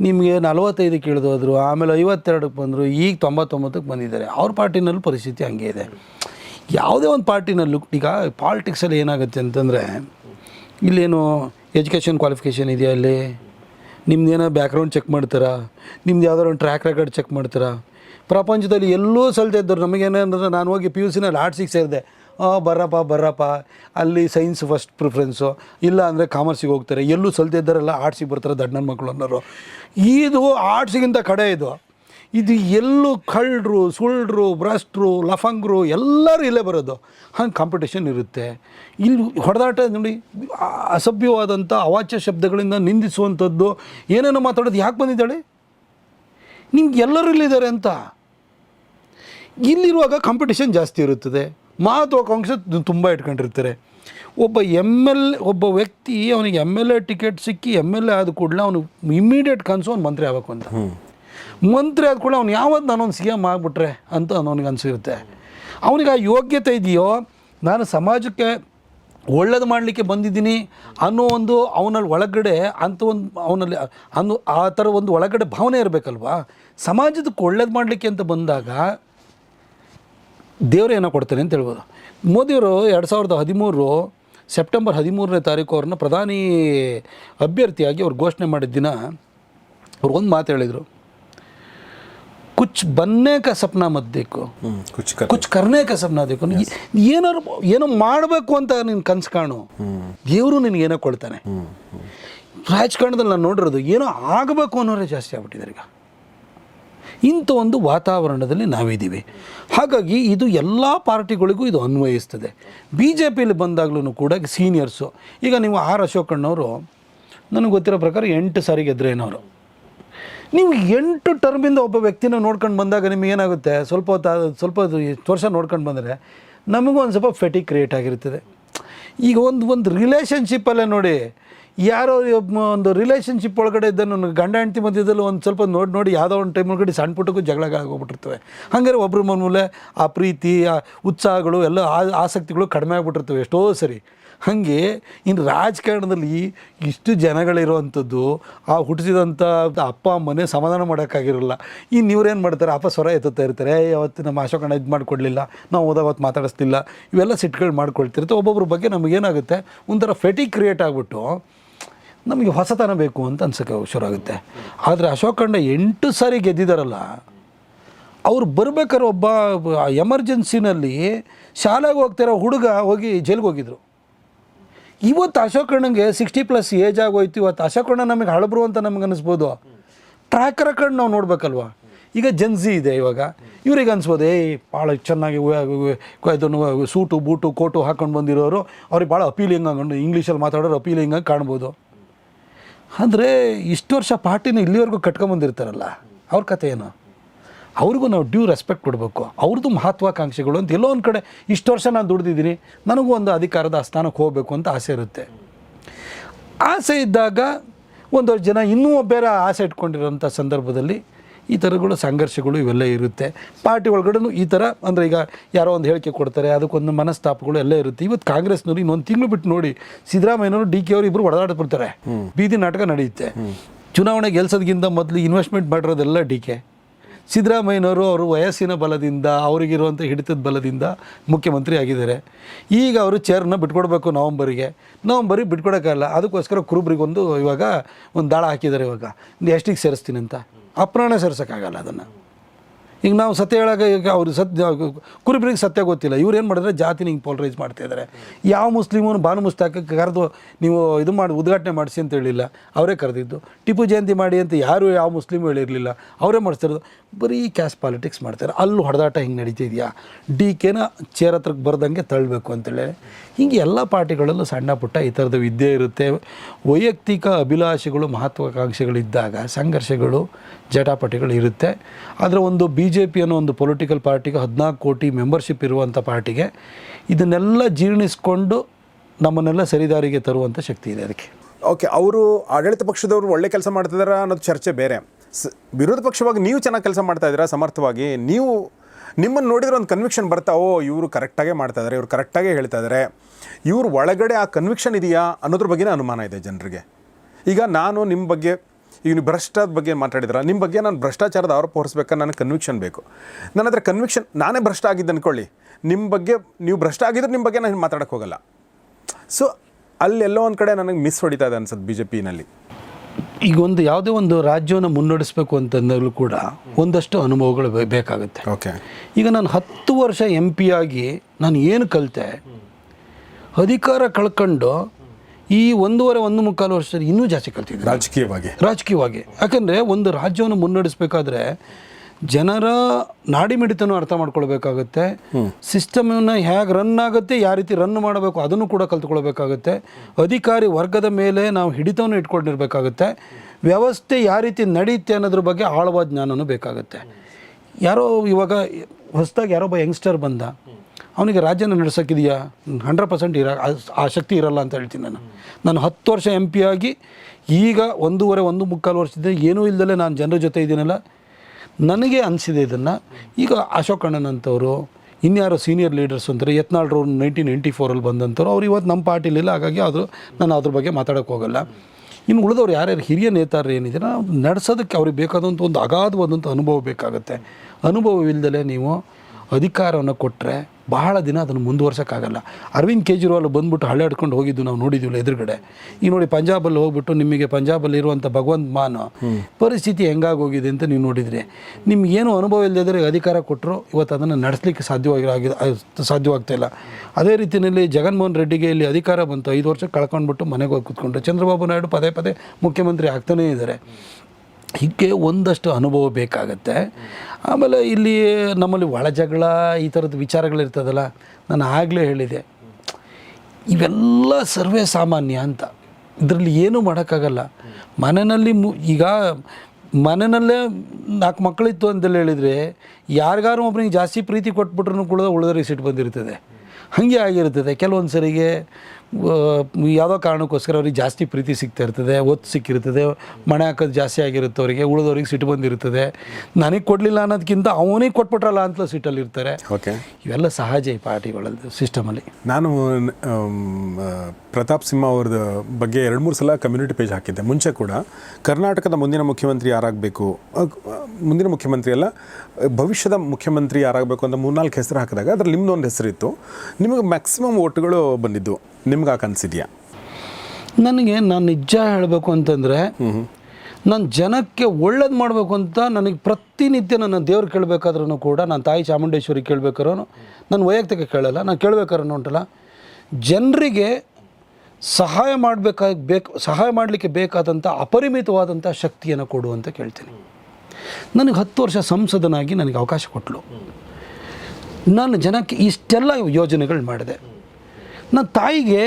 ನಿಮಗೆ ನಲವತ್ತೈದಕ್ಕೆ ಇಳಿದೋದ್ರು, ಆಮೇಲೆ ಐವತ್ತೆರಡಕ್ಕೆ ಬಂದರು, ಈಗ ತೊಂಬತ್ತೊಂಬತ್ತಕ್ಕೆ ಬಂದಿದ್ದಾರೆ. ಅವ್ರ ಪಾರ್ಟಿನಲ್ಲೂ ಪರಿಸ್ಥಿತಿ ಹಂಗೆ ಇದೆ. ಯಾವುದೇ ಒಂದು ಪಾರ್ಟಿನಲ್ಲೂ ಈಗ ಪಾಲಿಟಿಕ್ಸಲ್ಲಿ ಏನಾಗುತ್ತೆ ಅಂತಂದರೆ, ಇಲ್ಲೇನು ಎಜುಕೇಷನ್ ಕ್ವಾಲಿಫಿಕೇಷನ್ ಇದೆಯಾ ಅಲ್ಲಿ? ನಿಮ್ದು ಏನೋ ಬ್ಯಾಕ್ಗ್ರೌಂಡ್ ಚೆಕ್ ಮಾಡ್ತಾರಾ? ನಿಮ್ದು ಯಾವ್ದಾದ್ರು ಒಂದು ಟ್ರ್ಯಾಕ್ ರೆಕಾರ್ಡ್ ಚೆಕ್ ಮಾಡ್ತಾರಾ? ಪ್ರಪಂಚದಲ್ಲಿ ಎಲ್ಲೂ ಸಲ್ತಾ ಇದ್ದರು. ನಮಗೇನಂದ್ರೆ ನಾನು ಹೋಗಿ ಪಿ ಯು ಸಿನಲ್ಲಿ ಆರ್ಟ್ಸಿಗೆ ಸೇರಿದೆ. ಬರಪ್ಪ ಬರಪ್ಪ. ಅಲ್ಲಿ ಸೈನ್ಸ್ ಫಸ್ಟ್ ಪ್ರಿಫ್ರೆನ್ಸು ಇಲ್ಲ ಅಂದರೆ ಕಾಮರ್ಸಿಗೆ ಹೋಗ್ತಾರೆ. ಎಲ್ಲೂ ಸಲ್ತಾ ಇದ್ದಾರೆಲ್ಲ ಆರ್ಟ್ಸಿಗೆ ಬರ್ತಾರೆ ದಡ್ಡನ ಮಕ್ಕಳು ಅನ್ನೋರು. ಇದು ಆರ್ಟ್ಸಿಗಿಂತ ಕಡೆ ಇದು. ಇದು ಎಲ್ಲೂ ಕಳ್ಳರು ಸುಳ್ಳರು ಭ್ರಷ್ಟರು, ಲಫಂಗ್ರು ಎಲ್ಲರೂ ಇಲ್ಲೇ ಬರೋದು. ಹಂಗೆ ಕಾಂಪಿಟೇಷನ್ ಇರುತ್ತೆ. ಇಲ್ಲಿ ಹೊಡೆದಾಟ ನೋಡಿ ಅಸಭ್ಯವಾದಂಥ ಅವಾಚ್ಯ ಶಬ್ದಗಳಿಂದ ನಿಂದಿಸುವಂಥದ್ದು. ಏನೇನೋ ಮಾತಾಡೋದು ಯಾಕೆ ಬಂದಿದ್ದಾಳೆ? ನಿಮ್ಗೆ ಎಲ್ಲರೂ ಇಲ್ಲಿದ್ದಾರೆ ಅಂತ. ಇಲ್ಲಿರುವಾಗ ಕಾಂಪಿಟೇಷನ್ ಜಾಸ್ತಿ ಇರುತ್ತದೆ. ಮಹತ್ವಾಕಾಂಕ್ಷ ತುಂಬ ಇಟ್ಕೊಂಡಿರ್ತಾರೆ. ಒಬ್ಬ ಎಂ ಎಲ್ ಒಬ್ಬ ವ್ಯಕ್ತಿ ಅವನಿಗೆ ಎಂ ಎಲ್ ಎ ಟಿಕೆಟ್ ಸಿಕ್ಕಿ ಎಂ ಎಲ್ ಎ ಆದ ಕೂಡಲೇ ಅವನು ಇಮ್ಮಿಡಿಯೇಟ್ ಕನಸು ಅವ್ನು ಮಂತ್ರಿ ಆಗಬೇಕು ಅಂತ. ಮಂತ್ರಿ ಆದ ಕೂಡ ಅವ್ನು ಯಾವತ್ತು ನಾನೊಂದು ಸಿ ಎಂ ಆಗಿಬಿಟ್ರೆ ಅಂತ ಅವನಿಗೆ ಅನಿಸಿರುತ್ತೆ. ಅವನಿಗೆ ಆ ಯೋಗ್ಯತೆ ಇದೆಯೋ ನಾನು ಸಮಾಜಕ್ಕೆ ಒಳ್ಳೇದು ಮಾಡಲಿಕ್ಕೆ ಬಂದಿದ್ದೀನಿ ಅನ್ನೋ ಒಂದು ಅವನಲ್ಲಿ ಒಳಗಡೆ ಅಂತ ಒಂದು ಅವನಲ್ಲಿ ಅನ್ನೋ ಆ ಥರ ಒಂದು ಒಳಗಡೆ ಭಾವನೆ ಇರಬೇಕಲ್ವಾ? ಸಮಾಜದಕ್ಕೆ ಒಳ್ಳೇದು ಮಾಡಲಿಕ್ಕೆ ಅಂತ ಬಂದಾಗ ದೇವರು ಏನೋ ಕೊಡ್ತಾರೆ ಅಂತ ಹೇಳ್ಬೋದು. ಮೋದಿಯವರು ಎರಡು ಸಾವಿರದ ಹದಿಮೂರು ಸೆಪ್ಟೆಂಬರ್ ಹದಿಮೂರನೇ ತಾರೀಕು ಅವ್ರನ್ನ ಪ್ರಧಾನಿ ಅಭ್ಯರ್ಥಿಯಾಗಿ ಅವ್ರು ಘೋಷಣೆ ಮಾಡಿದ ದಿನ ಅವ್ರು ಒಂದು ಮಾತು ಹೇಳಿದರು. ಕುಚ್ ಬನ್ನೇ ಕ ಸಪ್ನ ಮದ್ದೇಕು ಕುಚ್ ಕರ್ನೇ. ಕ ಸಪ್ನ ಬೇಕು ಏನಾರು ಏನೋ ಮಾಡಬೇಕು ಅಂತ ನಿನ್ನ ಕನ್ಸು ಕಾಣು. ದೇವರು ನಿನಗೇನೋ ಕೊಡ್ತಾನೆ. ರಾಜಕಾರಣದಲ್ಲಿ ನಾನು ನೋಡಿರೋದು ಏನೋ ಆಗಬೇಕು ಅನ್ನೋರೇ ಜಾಸ್ತಿ ಆಗ್ಬಿಟ್ಟಿದ್ದಾರೆ ಈಗ. ಇಂಥ ಒಂದು ವಾತಾವರಣದಲ್ಲಿ ನಾವಿದ್ದೀವಿ. ಹಾಗಾಗಿ ಇದು ಎಲ್ಲ ಪಾರ್ಟಿಗಳಿಗೂ ಇದು ಅನ್ವಯಿಸ್ತದೆ. ಬಿ ಜೆ ಪಿಯಲ್ಲಿ ಬಂದಾಗಲೂ ಕೂಡ ಸೀನಿಯರ್ಸು, ಈಗ ನೀವು ಆರ್ ಅಶೋಕಣ್ಣವರು ನನಗೆ ಗೊತ್ತಿರೋ ಪ್ರಕಾರ ಎಂಟು ಸಾರಿ ಗೆದ್ರೇನವರು ನೀವು ಎಂಟು ಟರ್ಮಿಂದ ಒಬ್ಬ ವ್ಯಕ್ತಿನ ನೋಡ್ಕೊಂಡು ಬಂದಾಗ ನಿಮಗೆ ಏನಾಗುತ್ತೆ? ಸ್ವಲ್ಪ ಹೊತ್ತು ಸ್ವಲ್ಪ ವರ್ಷ ನೋಡ್ಕೊಂಡು ಬಂದರೆ ನಮಗೂ ಒಂದು ಸ್ವಲ್ಪ ಫೆಟಿ ಕ್ರಿಯೇಟ್ ಆಗಿರ್ತದೆ. ಈಗ ಒಂದು ಒಂದು ರಿಲೇಷನ್ಶಿಪ್ಪಲ್ಲೇ ನೋಡಿ ಯಾರೋ ಒಂದು ರಿಲೇಷನ್ಶಿಪ್ ಒಳಗಡೆ ಇದ್ದ ನನ್ನ ಗಂಡ ಹೆಂಡತಿ ಮಧ್ಯದಲ್ಲಿ ಒಂದು ಸ್ವಲ್ಪ ನೋಡಿ ನೋಡಿ ಯಾವುದೋ ಒಂದು ಟೈಮ್ ಒಳಗಡೆ ಸಣ್ಣ ಪುಟ್ಟಕ್ಕೂ ಜಗಳಗಳಾಗೋಗ್ಬಿಟ್ಟಿರ್ತವೆ ಹಾಗಾದ್ರೆ ಒಬ್ಬರ ಮೂಲೆ ಆ ಪ್ರೀತಿ, ಆ ಉತ್ಸಾಹಗಳು ಎಲ್ಲ ಆ- ಆಸಕ್ತಿಗಳು ಕಡಿಮೆ ಆಗ್ಬಿಟ್ಟಿರ್ತವೆ ಎಷ್ಟೋ ಸರಿ. ಹಾಗೆ ಇನ್ನು ರಾಜಕಾರಣದಲ್ಲಿ ಇಷ್ಟು ಜನಗಳಿರುವಂಥದ್ದು ಆ ಹುಟ್ಟಿಸಿದಂಥ ಅಪ್ಪ ಅಮ್ಮನೇ ಸಮಾಧಾನ ಮಾಡೋಕ್ಕಾಗಿರಲ್ಲ. ಇನ್ನು ಇವ್ರೇನು ಮಾಡ್ತಾರೆ? ಅಪ್ಪ ಸ್ವರ ಎತ್ತುತ್ತಾ ಇರ್ತಾರೆ. ಯಾವತ್ತು ನಮ್ಮ ಅಶೋಕಣ್ಣ ಇದು ಮಾಡಿಕೊಡ್ಲಿಲ್ಲ. ನಾವು ಓದಾವತ್ತು ಮಾತಾಡಿಸ್ತಿಲ್ಲ ಇವೆಲ್ಲ ಸಿಟ್ಗಳು ಮಾಡ್ಕೊಳ್ತಿರುತ್ತೆ. ಒಬ್ಬೊಬ್ಬರ ಬಗ್ಗೆ ನಮಗೇನಾಗುತ್ತೆ? ಒಂಥರ ಫೆಟಿ ಕ್ರಿಯೇಟ್ ಆಗಿಬಿಟ್ಟು ನಮಗೆ ಹೊಸತನ ಬೇಕು ಅಂತ ಅನ್ಸಕ್ಕೆ ಶುರು ಆಗುತ್ತೆ ಆದರೆ ಅಶೋಕಣ್ಣ ಎಂಟು ಸಾರಿ ಗೆದ್ದಿದ್ದಾರಲ್ಲ ಅವ್ರು ಬರ್ಬೇಕಾದ್ರೆ ಒಬ್ಬ ಎಮರ್ಜೆನ್ಸಿನಲ್ಲಿ ಶಾಲೆಗೆ ಹೋಗ್ತಿರೋ ಹುಡುಗ ಹೋಗಿ ಜೈಲಿಗೆ ಹೋಗಿದ್ರು. ಇವತ್ತು ಅಶೋಕಣ್ಣಂಗೆ ಸಿಕ್ಸ್ಟಿ ಪ್ಲಸ್ ಏಜ್ ಆಗೋಯ್ತು, ಇವತ್ತು ಅಶೋಕಣ್ಣ ನಮಗೆ ಹಳಬ್ರು ಅಂತ ನಮ್ಗೆ ಅನಿಸ್ಬೋದು. ಟ್ರ್ಯಾಕ್ ರೆಕಾರ್ಡ್ ನಾವು ನೋಡ್ಬೇಕಲ್ವಾ? ಈಗ ಜನ್ಸಿ ಇದೆ ಇವಾಗ. ಇವ್ರಿಗೆ ಅನ್ಸ್ಬೋದು, ಏಯ್, ಭಾಳ ಚೆನ್ನಾಗಿ ಇದನ್ನು ಸೂಟು, ಬೂಟು, ಕೋಟು ಹಾಕೊಂಡು ಬಂದಿರೋರು, ಅವ್ರಿಗೆ ಭಾಳ ಅಪೀಲಿಂಗ್ ಹಾಕೊಂಡು ಇಂಗ್ಲೀಷಲ್ಲಿ ಮಾತಾಡೋರು ಅಪೀಲಿಂಗ್ ಆಗಿ ಕಾಣ್ಬೋದು. ಅಂದರೆ ಇಷ್ಟು ವರ್ಷ ಪಾರ್ಟಿನ ಇಲ್ಲಿವರೆಗೂ ಕಟ್ಕೊಂಬಂದಿರ್ತಾರಲ್ಲ ಅವ್ರ ಕತೆ ಏನು? ಅವ್ರಿಗೂ ನಾವು ಡ್ಯೂ ರೆಸ್ಪೆಕ್ಟ್ ಕೊಡಬೇಕು. ಅವ್ರದ್ದು ಮಹತ್ವಾಕಾಂಕ್ಷೆಗಳು ಅಂತ ಎಲ್ಲೋ ಒಂದು ಕಡೆ ಇಷ್ಟು ವರ್ಷ ನಾನು ದುಡ್ದಿದ್ದೀನಿ, ನನಗೂ ಒಂದು ಅಧಿಕಾರದ ಸ್ಥಾನಕ್ಕೆ ಹೋಗಬೇಕು ಅಂತ ಆಸೆ ಇರುತ್ತೆ. ಆಸೆ ಇದ್ದಾಗ ಒಂದಷ್ಟು ಜನ ಇನ್ನೂ ಬೇರೆ ಆಸೆ ಇಟ್ಕೊಂಡಿರೋಂಥ ಸಂದರ್ಭದಲ್ಲಿ ಈ ಥರಗಳು ಸಂಘರ್ಷಗಳು ಇವೆಲ್ಲ ಇರುತ್ತೆ. ಪಾರ್ಟಿ ಒಳಗಡೆನು ಈ ಥರ ಅಂದರೆ ಈಗ ಯಾರೋ ಒಂದು ಹೇಳಿಕೆ ಕೊಡ್ತಾರೆ, ಅದಕ್ಕೊಂದು ಮನಸ್ತಾಪಗಳು ಎಲ್ಲ ಇರುತ್ತೆ. ಇವತ್ತು ಕಾಂಗ್ರೆಸ್ನವ್ರು ಇನ್ನೊಂದು ತಿಂಗಳು ಬಿಟ್ಟು ನೋಡಿ, ಸಿದ್ದರಾಮಯ್ಯನವರು, ಡಿ ಕೆ ಅವರು ಇಬ್ಬರು ಹೊಡೆದಾಡ್ತಾ ಬಿಡ್ತಾರೆ ಬೀದಿ ನಾಟಕ ನಡೆಯುತ್ತೆ ಚುನಾವಣೆ ಗೆಲ್ಸೋದಕ್ಕಿಂತ ಮೊದಲು ಇನ್ವೆಸ್ಟ್ಮೆಂಟ್ ಮಾಡಿರೋದೆಲ್ಲ ಡಿ ಕೆ. ಸಿದ್ದರಾಮಯ್ಯನವರು ಅವರು ವಯಸ್ಸಿನ ಬಲದಿಂದ ಅವರಿಗಿರುವಂಥ ಹಿಡಿತದ ಬಲದಿಂದ ಮುಖ್ಯಮಂತ್ರಿ ಆಗಿದ್ದಾರೆ. ಈಗ ಅವರು ಚೇರ್ನ ಬಿಟ್ಕೊಡ್ಬೇಕು ನವಂಬರಿಗೆ. ನವಂಬರಿಗೆ ಬಿಟ್ಕೊಡೋಕ್ಕಲ್ಲ ಅದಕ್ಕೋಸ್ಕರ ಕುರುಬ್ರಿಗೊಂದು ಇವಾಗ ಒಂದು ದಾಳ ಹಾಕಿದ್ದಾರೆ ಇವಾಗ. ಎಷ್ಟಿಗೆ ಸೇರಿಸ್ತೀನಿ ಅಂತ. ಅಪ್ರಾಣ ಸೇರ್ಸೋಕ್ಕಾಗಲ್ಲ ಅದನ್ನು. ಈಗ ನಾವು ಸತ್ಯ ಹೇಳಾಗ ಈಗ ಅವರು ಸತ್ಯ ಕುರುಬರಿಗೆ ಸತ್ಯ ಗೊತ್ತಿಲ್ಲ. ಇವ್ರು ಏನು ಮಾಡಿದ್ರೆ ಜಾತಿನ ಹಿಂಗೆ ಪೋಲರೈಸ್ ಮಾಡ್ತಾ ಇದ್ದಾರೆ ಯಾವ ಮುಸ್ಲಿಮನು ಬಾನು ಮುಸ್ತಾಕ ಕರೆದು ನೀವು ಇದು ಮಾಡಿ ಉದ್ಘಾಟನೆ ಮಾಡಿಸಿ ಅಂತ ಹೇಳಿಲ್ಲ. ಅವರೇ ಕರೆದಿದ್ದು. ಟಿಪ್ಪು ಜಯಂತಿ ಮಾಡಿ ಅಂತ ಯಾರು ಯಾವ ಮುಸ್ಲಿಮ್ ಹೇಳಿರಲಿಲ್ಲ. ಅವರೇ ಮಾಡಿಸ್ತಿರೋದು ಬರೀ ಕ್ಯಾಶ್ ಪಾಲಿಟಿಕ್ಸ್ ಮಾಡ್ತಾರೆ. ಅಲ್ಲೂ ಹೊಡೆದಾಟ ಹಿಂಗೆ ನಡೀತಿದೆಯಾ? ಡಿ ಕೆನ ಚೇರ್ ಹತ್ರಕ್ಕೆ ಬರ್ದಂಗೆ ತಳ್ಳಬೇಕು ಅಂತೇಳಿ. ಹಿಂಗೆ ಎಲ್ಲ ಪಾರ್ಟಿಗಳಲ್ಲೂ ಸಣ್ಣ ಪುಟ್ಟ ಈ ಥರದ ವಿದ್ಯೆ ಇರುತ್ತೆ. ವೈಯಕ್ತಿಕ ಅಭಿಲಾಷೆಗಳು ಮಹತ್ವಾಕಾಂಕ್ಷೆಗಳಿದ್ದಾಗ ಸಂಘರ್ಷಗಳು, ಜಟಾಪಟಿಗಳು ಇರುತ್ತೆ. ಆದರೆ ಒಂದು ಬಿ ಜೆ ಪಿ ಅನ್ನೋ ಒಂದು ಪೊಲಿಟಿಕಲ್ ಪಾರ್ಟಿಗೆ ಹದಿನಾಲ್ಕು ಕೋಟಿ ಮೆಂಬರ್ಶಿಪ್ ಇರುವಂಥ ಪಾರ್ಟಿಗೆ ಇದನ್ನೆಲ್ಲ ಜೀರ್ಣಿಸ್ಕೊಂಡು ನಮ್ಮನ್ನೆಲ್ಲ ಸರಿದಾರಿಗೆ ತರುವಂಥ ಶಕ್ತಿ ಇದೆ ಅದಕ್ಕೆ. ಓಕೆ ಅವರು ಆಡಳಿತ ಪಕ್ಷದವರು ಒಳ್ಳೆ ಕೆಲಸ ಮಾಡ್ತಿದ್ದಾರೆ ಅನ್ನೋದು ಚರ್ಚೆ ಬೇರೆ. ವಿರೋಧ ಪಕ್ಷವಾಗಿ ನೀವು ಚೆನ್ನಾಗಿ ಕೆಲಸ ಮಾಡ್ತಾ ಇದ್ದೀರಾ ಸಮರ್ಥವಾಗಿ? ನೀವು ನಿಮ್ಮನ್ನು ನೋಡಿದ್ರೆ ಒಂದು ಕನ್ವಿಕ್ಷನ್ ಬರ್ತಾ ಓ, ಇವರು ಕರೆಕ್ಟಾಗೇ ಮಾಡ್ತಾ ಇದ್ದಾರೆ ಇವರು ಕರೆಕ್ಟಾಗೇ ಹೇಳ್ತಾ ಇದ್ದಾರೆ ಇವ್ರ ಒಳಗಡೆ ಆ ಕನ್ವಿಕ್ಷನ್ ಇದೆಯಾ ಅನ್ನೋದ್ರ ಬಗ್ಗೆನೇ ಅನುಮಾನ ಇದೆ ಜನರಿಗೆ. ಈಗ ನಾನು ನಿಮ್ಮ ಬಗ್ಗೆ, ಈಗ ನೀವು ಭ್ರಷ್ಟದ ಬಗ್ಗೆ ಮಾತಾಡಿದ್ರ ನಿಮ್ಮ ಬಗ್ಗೆ ನಾನು ಭ್ರಷ್ಟಾಚಾರದ ಆರೋಪ ಹೊರಿಸ್ಬೇಕಾದ್ರೆ ನನಗೆ ಕನ್ವಿಕ್ಷನ್ ಬೇಕು. ನನ್ನ ಹತ್ರ ಕನ್ವಿಕ್ಷನ್ ನಾನೇ ಭ್ರಷ್ಟ ಆಗಿದ್ದು ಅಂದ್ಕೊಳ್ಳಿ ನಿಮ್ಮ ಬಗ್ಗೆ, ನೀವು ಭ್ರಷ್ಟ ಆಗಿದ್ರೆ ನಿಮ್ಮ ಬಗ್ಗೆ ನಾನು ಮಾತಾಡೋಕ್ಕೆ ಹೋಗಲ್ಲ. ಸೊ ಅಲ್ಲೆಲ್ಲೋ ಒಂದು ಕಡೆ ನನಗೆ ಮಿಸ್ ಹೊಡಿತಾ ಇದೆ ಅನ್ಸುತ್ತೆ ಬಿ ಜೆ ಪಿನಲ್ಲಿ ಈಗ ಒಂದು ಯಾವುದೇ ಒಂದು ರಾಜ್ಯವನ್ನು ಮುನ್ನಡೆಸಬೇಕು ಅಂತಂದಾಗಲೂ ಕೂಡ ಒಂದಷ್ಟು ಅನುಭವಗಳು ಬೇಕಾಗುತ್ತೆ. ಓಕೆ. ಈಗ ನಾನು ಹತ್ತು ವರ್ಷ ಎಂ ಪಿ ಆಗಿ ನಾನು ಏನು ಕಲಿತೆ? ಅಧಿಕಾರ ಕಳ್ಕೊಂಡು ಈ ಒಂದೂವರೆ ಒಂದು ಮುಕ್ಕಾಲು ವರ್ಷದಲ್ಲಿ ಇನ್ನೂ ಜಾಸ್ತಿ ಕಲ್ತಿದ್ದೆ ರಾಜಕೀಯವಾಗಿ. ರಾಜಕೀಯವಾಗಿ. ಯಾಕಂದರೆ ಒಂದು ರಾಜ್ಯವನ್ನು ಮುನ್ನಡೆಸಬೇಕಾದ್ರೆ ಜನರ ನಾಡಿಮಿಡಿತನೂ ಅರ್ಥ ಮಾಡ್ಕೊಳ್ಬೇಕಾಗುತ್ತೆ. ಸಿಸ್ಟಮ್ನ ಹೇಗೆ ರನ್ ಆಗುತ್ತೆ, ಯಾವ ರೀತಿ ರನ್ ಮಾಡಬೇಕು, ಅದನ್ನು ಕೂಡ ಕಲ್ತ್ಕೊಳ್ಬೇಕಾಗತ್ತೆ. ಅಧಿಕಾರಿ ವರ್ಗದ ಮೇಲೆ ನಾವು ಹಿಡಿತವನ್ನು ಇಟ್ಕೊಂಡಿರ್ಬೇಕಾಗತ್ತೆ. ವ್ಯವಸ್ಥೆ ಯಾವ ರೀತಿ ನಡೆಯುತ್ತೆ ಅನ್ನೋದ್ರ ಬಗ್ಗೆ ಆಳವಾದ ಜ್ಞಾನನೂ ಬೇಕಾಗುತ್ತೆ. ಯಾರೋ ಇವಾಗ ಹೊಸದಾಗಿ ಒಬ್ಬ ಯಂಗ್ಸ್ಟರ್ ಬಂದ. ಅವನಿಗೆ ರಾಜ್ಯನ ನಡೆಸೋಕ್ಕಿದೆಯಾ ಹಂಡ್ರೆಡ್ ಪರ್ಸೆಂಟ್ ಇರ, ಆ ಶಕ್ತಿ ಇರಲ್ಲ ಅಂತ ಹೇಳ್ತೀನಿ ನಾನು. ನಾನು ಹತ್ತು ವರ್ಷ ಎಂ ಪಿ ಆಗಿ ಈಗ ಒಂದೂವರೆ, ಒಂದು ಮುಕ್ಕಾಲು ವರ್ಷದಿಂದ ಏನೂ ಇಲ್ಲದಲ್ಲೇ ನಾನು ಜನರ ಜೊತೆ ಇದ್ದೀನಲ್ಲ. ನನಗೆ ಅನಿಸಿದೆ ಇದನ್ನು. ಈಗ ಅಶೋಕ್ ಅಣ್ಣನಂಥವ್ರು ಇನ್ಯಾರೋ ಸೀನಿಯರ್ ಲೀಡರ್ಸ್ ಅಂತಾರೆ ಯತ್ನಾಳ್ರು ನೈನ್ಟೀನ್ ನೈಂಟಿ ಫೋರಲ್ಲಿ ಬಂದಂಥವ್ರು ಅವ್ರು ಇವತ್ತು ನಮ್ಮ ಪಾರ್ಟಿಲಿಲ್ಲ ಹಾಗಾಗಿ ಅದು ನಾನು ಅದ್ರ ಬಗ್ಗೆ ಮಾತಾಡೋಕ್ಕೆ ಹೋಗಲ್ಲ. ಇನ್ನು ಉಳಿದವ್ರು ಯಾರ್ಯಾರು ಹಿರಿಯ ನೇತಾರರು ಏನಿದ್ದೀರ ನಡೆಸೋದಕ್ಕೆ ಅವ್ರಿಗೆ ಬೇಕಾದಂಥ ಒಂದು ಅಗಾಧವಾದಂಥ ಅನುಭವ ಬೇಕಾಗುತ್ತೆ. ಅನುಭವವಿಲ್ಲದಲೇ ನೀವು ಅಧಿಕಾರವನ್ನು ಕೊಟ್ಟರೆ ಬಹಳ ದಿನ ಅದನ್ನು ಮುಂದುವರ್ಸೋಕ್ಕಾಗಲ್ಲ. ಅರವಿಂದ್ ಕೇಜ್ರಿವಾಲ್ ಬಂದ್ಬಿಟ್ಟು ಹಳ್ಳೆ ಹೋಗಿದ್ದು ನಾವು ನೋಡಿದ್ದೀವಿ ಎದುರುಗಡೆ. ಈಗ ನೋಡಿ ಪಂಜಾಬಲ್ಲಿ ಹೋಗ್ಬಿಟ್ಟು ನಿಮಗೆ ಪಂಜಾಬಲ್ಲಿ ಇರುವಂಥ ಭಗವಂತ ಮಾನ್ ಪರಿಸ್ಥಿತಿ ಹೆಂಗಾಗೋಗಿದೆ ಅಂತ ನೀವು ನೋಡಿದ್ರಿ ಏನು ಅನುಭವ ಇಲ್ಲದಿದ್ದರೆ ಅಧಿಕಾರ ಕೊಟ್ಟರು ಇವತ್ತು ಅದನ್ನು ನಡೆಸಲಿಕ್ಕೆ ಸಾಧ್ಯವಾಗಿ ಆಗಿ- ಸಾಧ್ಯವಾಗ್ತಾ ಇಲ್ಲ. ಅದೇ ರೀತಿಯಲ್ಲಿ ಜಗನ್ಮೋಹನ್ ರೆಡ್ಡಿಗೆ ಇಲ್ಲಿ ಅಧಿಕಾರ ಬಂತು. ಐದು ವರ್ಷ ಕಳ್ಕೊಂಡ್ಬಿಟ್ಟು ಮನೆಗೆ ಹೋಗಿ ಕೂತ್ಕೊಂಡ್ರು. ಚಂದ್ರಬಾಬು ನಾಯ್ಡು ಪದೇ ಪದೇ ಮುಖ್ಯಮಂತ್ರಿ ಆಗ್ತಾನೇ ಇದ್ದಾರೆ. ಹೀಗೆ ಒಂದಷ್ಟು ಅನುಭವ ಬೇಕಾಗತ್ತೆ. ಆಮೇಲೆ ಇಲ್ಲಿ ನಮ್ಮಲ್ಲಿ ಒಳ ಜಗಳ, ಈ ಥರದ ವಿಚಾರಗಳಿರ್ತದಲ್ಲ ನಾನು ಆಗಲೇ ಹೇಳಿದೆ. ಇವೆಲ್ಲ ಸರ್ವೇ ಸಾಮಾನ್ಯ ಅಂತ. ಇದರಲ್ಲಿ ಏನೂ ಮಾಡೋಕ್ಕಾಗಲ್ಲ. ಮನೆಯಲ್ಲಿ ಮು, ಈಗ ಮನೆಯಲ್ಲೇ ನಾಲ್ಕು ಮಕ್ಕಳಿತ್ತು ಅಂತೇಳಿ ಹೇಳಿದರೆ ಯಾರಿಗಾರು ಒಬ್ರಿಗೆ ಜಾಸ್ತಿ ಪ್ರೀತಿ ಕೊಟ್ಬಿಟ್ರೂ ಕೂಡ ಉಳಿದ್ರಿಗೆ ಸಿಟ್ಟು ಬಂದಿರ್ತದೆ. ಹಾಗೆ ಆಗಿರ್ತದೆ. ಕೆಲವೊಂದು ಸರಿಗೆ ಯಾವುದೋ ಕಾರಣಕ್ಕೋಸ್ಕರ ಅವ್ರಿಗೆ ಜಾಸ್ತಿ ಪ್ರೀತಿ ಸಿಗ್ತಾ ಇರ್ತದೆ ಒತ್ತು ಸಿಕ್ಕಿರ್ತದೆ ಮಣೆ ಹಾಕೋದು ಜಾಸ್ತಿ ಆಗಿರುತ್ತೆ ಅವರಿಗೆ ಉಳಿದವ್ರಿಗೆ ಸಿಟ್ಟು ಬಂದಿರ್ತದೆ ನನಗೆ ಕೊಡಲಿಲ್ಲ ಅನ್ನೋದಕ್ಕಿಂತ ಅವನಿಗೆ ಕೊಟ್ಬಿಟ್ರಲ್ಲ ಅಂತ ಸಿಟ್ಟಲ್ಲಿ ಇರ್ತಾರೆ. ಓಕೆ. ಇವೆಲ್ಲ ಸಹಜ ಈ ಪಾರ್ಟಿಗಳಲ್ಲಿ ಸಿಸ್ಟಮಲ್ಲಿ ನಾನು ಪ್ರತಾಪ್ ಸಿಂಹ ಅವ್ರದ್ದು ಬಗ್ಗೆ ಎರಡು ಮೂರು ಸಲ ಕಮ್ಯುನಿಟಿ ಪೇಜ್ ಹಾಕಿದ್ದೆ. ಮುಂಚೆ ಕೂಡ ಕರ್ನಾಟಕದ ಮುಂದಿನ ಮುಖ್ಯಮಂತ್ರಿ ಯಾರಾಗಬೇಕು ಮುಂದಿನ ಮುಖ್ಯಮಂತ್ರಿ ಅಲ್ಲ ಭವಿಷ್ಯದ ಮುಖ್ಯಮಂತ್ರಿ ಯಾರಾಗಬೇಕು ಅಂತ ಮೂರ್ನಾಲ್ಕು ಹೆಸರು ಹಾಕಿದಾಗ ಅದರಲ್ಲಿ ನಿಮ್ಮದೊಂದು ಹೆಸರಿತ್ತು. ನಿಮಗೆ ಮ್ಯಾಕ್ಸಿಮಮ್ ಓಟ್ಗಳು ಬಂದಿದ್ದು. ನಿಮ್ಗೆ ಆ ಕನಸಿದೆಯಾ? ನನಗೆ ನಾನು ನಿಜ ಹೇಳಬೇಕು ಅಂತಂದರೆ, ನಾನು ಜನಕ್ಕೆ ಒಳ್ಳೇದು ಮಾಡಬೇಕು ಅಂತ ನನಗೆ ಪ್ರತಿನಿತ್ಯ ನನ್ನ ದೇವ್ರು ಕೇಳಬೇಕಾದ್ರೂ ಕೂಡ, ನಾನು ತಾಯಿ ಚಾಮುಂಡೇಶ್ವರಿ ಕೇಳಬೇಕಾದ್ರೂ ನಾನು ವೈಯಕ್ತಿಕ ಕೇಳಲ್ಲ, ನಾನು ಕೇಳಬೇಕಾದ್ರೂ ಉಂಟಲ್ಲ. ಜನರಿಗೆ ಸಹಾಯ ಮಾಡಬೇಕಾಗಿ ಬೇಕು, ಸಹಾಯ ಮಾಡಲಿಕ್ಕೆ ಬೇಕಾದಂಥ ಅಪರಿಮಿತವಾದಂಥ ಶಕ್ತಿಯನ್ನು ಕೊಡು ಅಂತ ಕೇಳ್ತೀನಿ. ನನಗೆ ಹತ್ತು ವರ್ಷ ಸಂಸದನಾಗಿ ನನಗೆ ಅವಕಾಶ ಕೊಟ್ಟಳು ನಾನು ಜನಕ್ಕೆ ಇಷ್ಟೆಲ್ಲ ಯೋಜನೆಗಳು ಮಾಡಿದೆ. ನನ್ನ ತಾಯಿಗೆ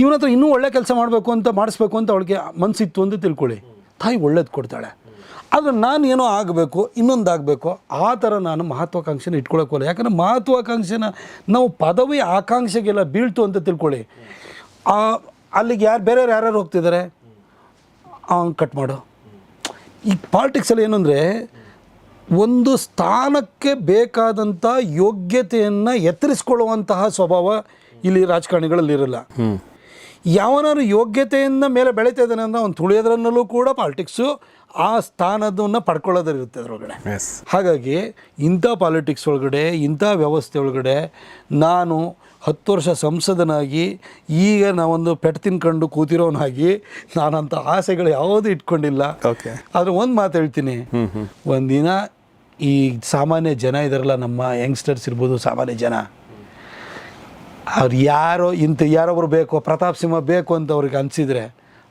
ಇವನ ಹತ್ರ ಇನ್ನೂ ಒಳ್ಳೆ ಕೆಲಸ ಮಾಡಬೇಕು ಅಂತ ಮಾಡಿಸ್ಬೇಕು ಅಂತ ಅವಳಿಗೆ ಮನಸ್ಸಿತ್ತು ಅಂತ ತಿಳ್ಕೊಳ್ಳಿ. ತಾಯಿ ಒಳ್ಳೇದು ಕೊಡ್ತಾಳೆ. ಆದರೆ ನಾನು ಏನೋ ಆಗಬೇಕು, ಇನ್ನೊಂದು ಆಗಬೇಕು, ಆ ಥರ ನಾನು ಮಹತ್ವಾಕಾಂಕ್ಷೆನ ಇಟ್ಕೊಳ್ಳೋಕ್ಕಲ್ಲ ಯಾಕಂದರೆ ಮಹತ್ವಾಕಾಂಕ್ಷೆನ ನಾವು ಪದವಿ ಆಕಾಂಕ್ಷೆಗೆಲ್ಲ ಬೀಳ್ತು ಅಂತ ತಿಳ್ಕೊಳ್ಳಿ. ಅಲ್ಲಿಗೆ ಯಾರು ಬೇರೆಯವ್ರು ಯಾರ್ಯಾರು ಹೋಗ್ತಿದ್ದಾರೆ ಅವ್ನು ಕಟ್ ಮಾಡು. ಈ ಪಾಲಿಟಿಕ್ಸಲ್ಲಿ ಏನು ಅಂದರೆ ಒಂದು ಸ್ಥಾನಕ್ಕೆ ಬೇಕಾದಂಥ ಯೋಗ್ಯತೆಯನ್ನು ಎತ್ತರಿಸ್ಕೊಳ್ಳುವಂತಹ ಸ್ವಭಾವ ಇಲ್ಲಿ ರಾಜಕಾರಣಿಗಳಲ್ಲಿ ಇರಲ್ಲ. ಯಾವನಾರು ಯೋಗ್ಯತೆಯಿಂದ ಮೇಲೆ ಬೆಳೀತಾ ಇದ್ದಾನೆ ಅಂದ್ರೆ ಅವ್ನು ತುಳಿಯೋದ್ರಲ್ಲೂ ಕೂಡ ಪಾಲಿಟಿಕ್ಸು ಆ ಸ್ಥಾನದನ್ನು ಪಡ್ಕೊಳ್ಳೋದಿರುತ್ತೆ ಅದರೊಳಗಡೆ. ಹಾಗಾಗಿ ಇಂಥ ಪಾಲಿಟಿಕ್ಸ್ ಒಳಗಡೆ ಇಂಥ ವ್ಯವಸ್ಥೆ ಒಳಗಡೆ ನಾನು ಹತ್ತು ವರ್ಷ ಸಂಸದನಾಗಿ ಈಗ ನಾವೊಂದು ಪೆಟ್ಟು ತಿನ್ಕೊಂಡು ಕೂತಿರೋನಾಗಿ ನಾನಂಥ ಆಸೆಗಳು ಯಾವುದೂ ಇಟ್ಕೊಂಡಿಲ್ಲ. ಓಕೆ ಆದರೆ ಒಂದು ಮಾತು ಹೇಳ್ತೀನಿ. ಒಂದಿನ ಈ ಸಾಮಾನ್ಯ ಜನ ಇದಾರಲ್ಲ ನಮ್ಮ ಯಂಗ್ಸ್ಟರ್ಸ್ ಇರ್ಬೋದು ಸಾಮಾನ್ಯ ಜನ. ಅವ್ರು ಯಾರೋ, ಇಂಥ ಯಾರೊಬ್ಬರು ಬೇಕು, ಪ್ರತಾಪ್ ಸಿಂಹ ಬೇಕು ಅಂತ ಅವ್ರಿಗೆ ಅನಿಸಿದರೆ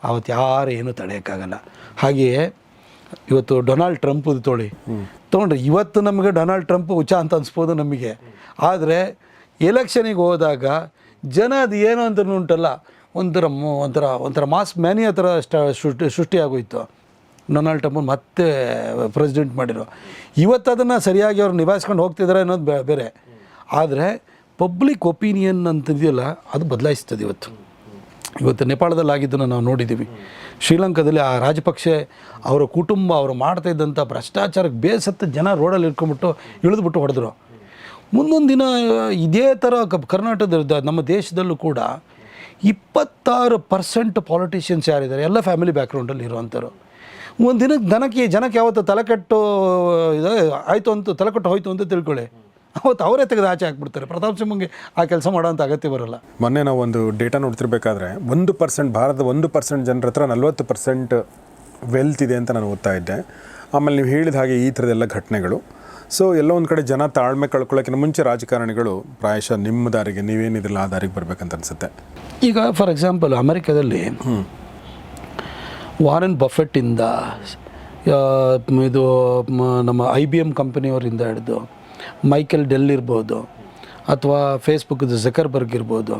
ಅವತ್ತು ಯಾರು ಏನೂ ತಡೆಯೋಕ್ಕಾಗಲ್ಲ. ಹಾಗೆಯೇ ಇವತ್ತು ಡೊನಾಲ್ಡ್ ಟ್ರಂಪ್ ತೊಳಿ ತೊಗೊಂಡ್ರೆ ಇವತ್ತು ನಮಗೆ ಡೊನಾಲ್ಡ್ ಟ್ರಂಪ್ ಹುಚ್ಚ ಅಂತ ಅನಿಸ್ಬೋದು ನಮಗೆ. ಆದರೆ ಎಲೆಕ್ಷನಿಗೆ ಹೋದಾಗ ಜನ ಅದು ಏನು ಅಂತ ಉಂಟಲ್ಲ, ಒಂಥರ ಒಂಥರ ಒಂಥರ ಮಾಸ್ ಮ್ಯಾನಿ ಥರ ಸೃಷ್ಟಿ, ಸೃಷ್ಟಿಯಾಗೋಯ್ತು. ಡೊನಾಲ್ಡ್ ಟ್ರಂಪ್ ಮತ್ತೆ ಪ್ರೆಸಿಡೆಂಟ್ ಮಾಡಿರೋ. ಇವತ್ತು ಅದನ್ನು ಸರಿಯಾಗಿ ಅವ್ರು ನಿಭಾಯಿಸ್ಕೊಂಡು ಹೋಗ್ತಿದ್ದಾರೆ ಅನ್ನೋದು ಬೇರೆ. ಆದರೆ ಪಬ್ಲಿಕ್ ಒಪಿನಿಯನ್ ಅಂತಿದೆಯಲ್ಲ ಅದು ಬದಲಾಯಿಸ್ತದೆ ಇವತ್ತು. ಇವತ್ತು ನೇಪಾಳದಲ್ಲಿ ಆಗಿದ್ದನ್ನು ನಾವು ನೋಡಿದ್ದೀವಿ. ಶ್ರೀಲಂಕಾದಲ್ಲಿ ಆ ರಾಜಪಕ್ಷೆ, ಅವರ ಕುಟುಂಬ, ಅವರು ಮಾಡ್ತಾ ಇದ್ದಂಥ ಭ್ರಷ್ಟಾಚಾರಕ್ಕೆ ಬೇಸತ್ತ ಜನ ರೋಡಲ್ಲಿ ಇಟ್ಕೊಂಡ್ಬಿಟ್ಟು ಇಳಿದ್ಬಿಟ್ಟು ಹೊಡೆದ್ರು. ಮುಂದೊಂದು ದಿನ, ಇದೇ ಥರ ಕರ್ನಾಟಕದ ನಮ್ಮ ದೇಶದಲ್ಲೂ ಕೂಡ ಇಪ್ಪತ್ತಾರು ಪರ್ಸೆಂಟ್ ಪಾಲಿಟಿಷಿಯನ್ಸ್ ಯಾರಿದ್ದಾರೆ, ಎಲ್ಲ ಫ್ಯಾಮಿಲಿ ಬ್ಯಾಕ್ಗ್ರೌಂಡಲ್ಲಿ ಇರುವಂಥವ್ರು. ಒಂದು ದಿನಕ್ಕೆ ದನಕ್ಕೆ ಜನಕ್ಕೆ ಯಾವತ್ತು ತಲೆಕಟ್ಟು ಇದು ಆಯಿತು ಅಂತ ತಲೆಕಟ್ಟು ಹೋಯ್ತು ಅಂತ ತಿಳ್ಕೊಳ್ಳಿ. ಅವತ್ತು ಅವರೇ ತೆಗೆದು ಆಚೆ ಹಾಕ್ಬಿಡ್ತಾರೆ. ಪ್ರತಾಪ್ ಸಿಂಹಂಗೆ ಆ ಕೆಲಸ ಮಾಡೋಂಥ ಅಗತ್ಯ ಬರಲ್ಲ. ಮೊನ್ನೆ ನಾವು ಒಂದು ಡೇಟಾ ನೋಡ್ತಿರ್ಬೇಕಾದ್ರೆ ಒಂದು ಪರ್ಸೆಂಟ್ ಭಾರತದ ಒಂದು ಪರ್ಸೆಂಟ್ ಜನರ ಹತ್ರ ನಲ್ವತ್ತು ಪರ್ಸೆಂಟ್ ವೆಲ್ತ್ ಇದೆ ಅಂತ ನಾನು ಓದ್ತಾ ಇದ್ದೆ. ಆಮೇಲೆ ನೀವು ಹೇಳಿದ ಹಾಗೆ ಈ ಥರದೆಲ್ಲ ಘಟನೆಗಳು. ಸೊ ಎಲ್ಲೋ ಒಂದು ಕಡೆ ಜನ ತಾಳ್ಮೆ ಕಳ್ಕೊಳ್ಳೋಕ್ಕಿಂತ ಮುಂಚೆ ರಾಜಕಾರಣಿಗಳು ಪ್ರಾಯಶಃ ನಿಮ್ಮ ದಾರಿಗೆ ನೀವೇನಿದಿಲ್ಲ ಆ ದಾರಿಗೆ ಬರಬೇಕಂತ ಅನಿಸುತ್ತೆ? ಈಗ ಫಾರ್ ಎಕ್ಸಾಂಪಲ್ ಅಮೆರಿಕದಲ್ಲಿ ವಾರನ್ ಬಫೆಟ್ಟಿಂದ ಇದು ನಮ್ಮ ಐ ಬಿ ಎಂ ಕಂಪನಿಯವರಿಂದ ಹಿಡಿದು ಮೈಕೆಲ್ ಡೆಲ್ ಇರ್ಬೋದು ಅಥವಾ ಫೇಸ್ಬುಕ್ದು ಜಕರ್ಬರ್ಗ್ ಇರ್ಬೋದು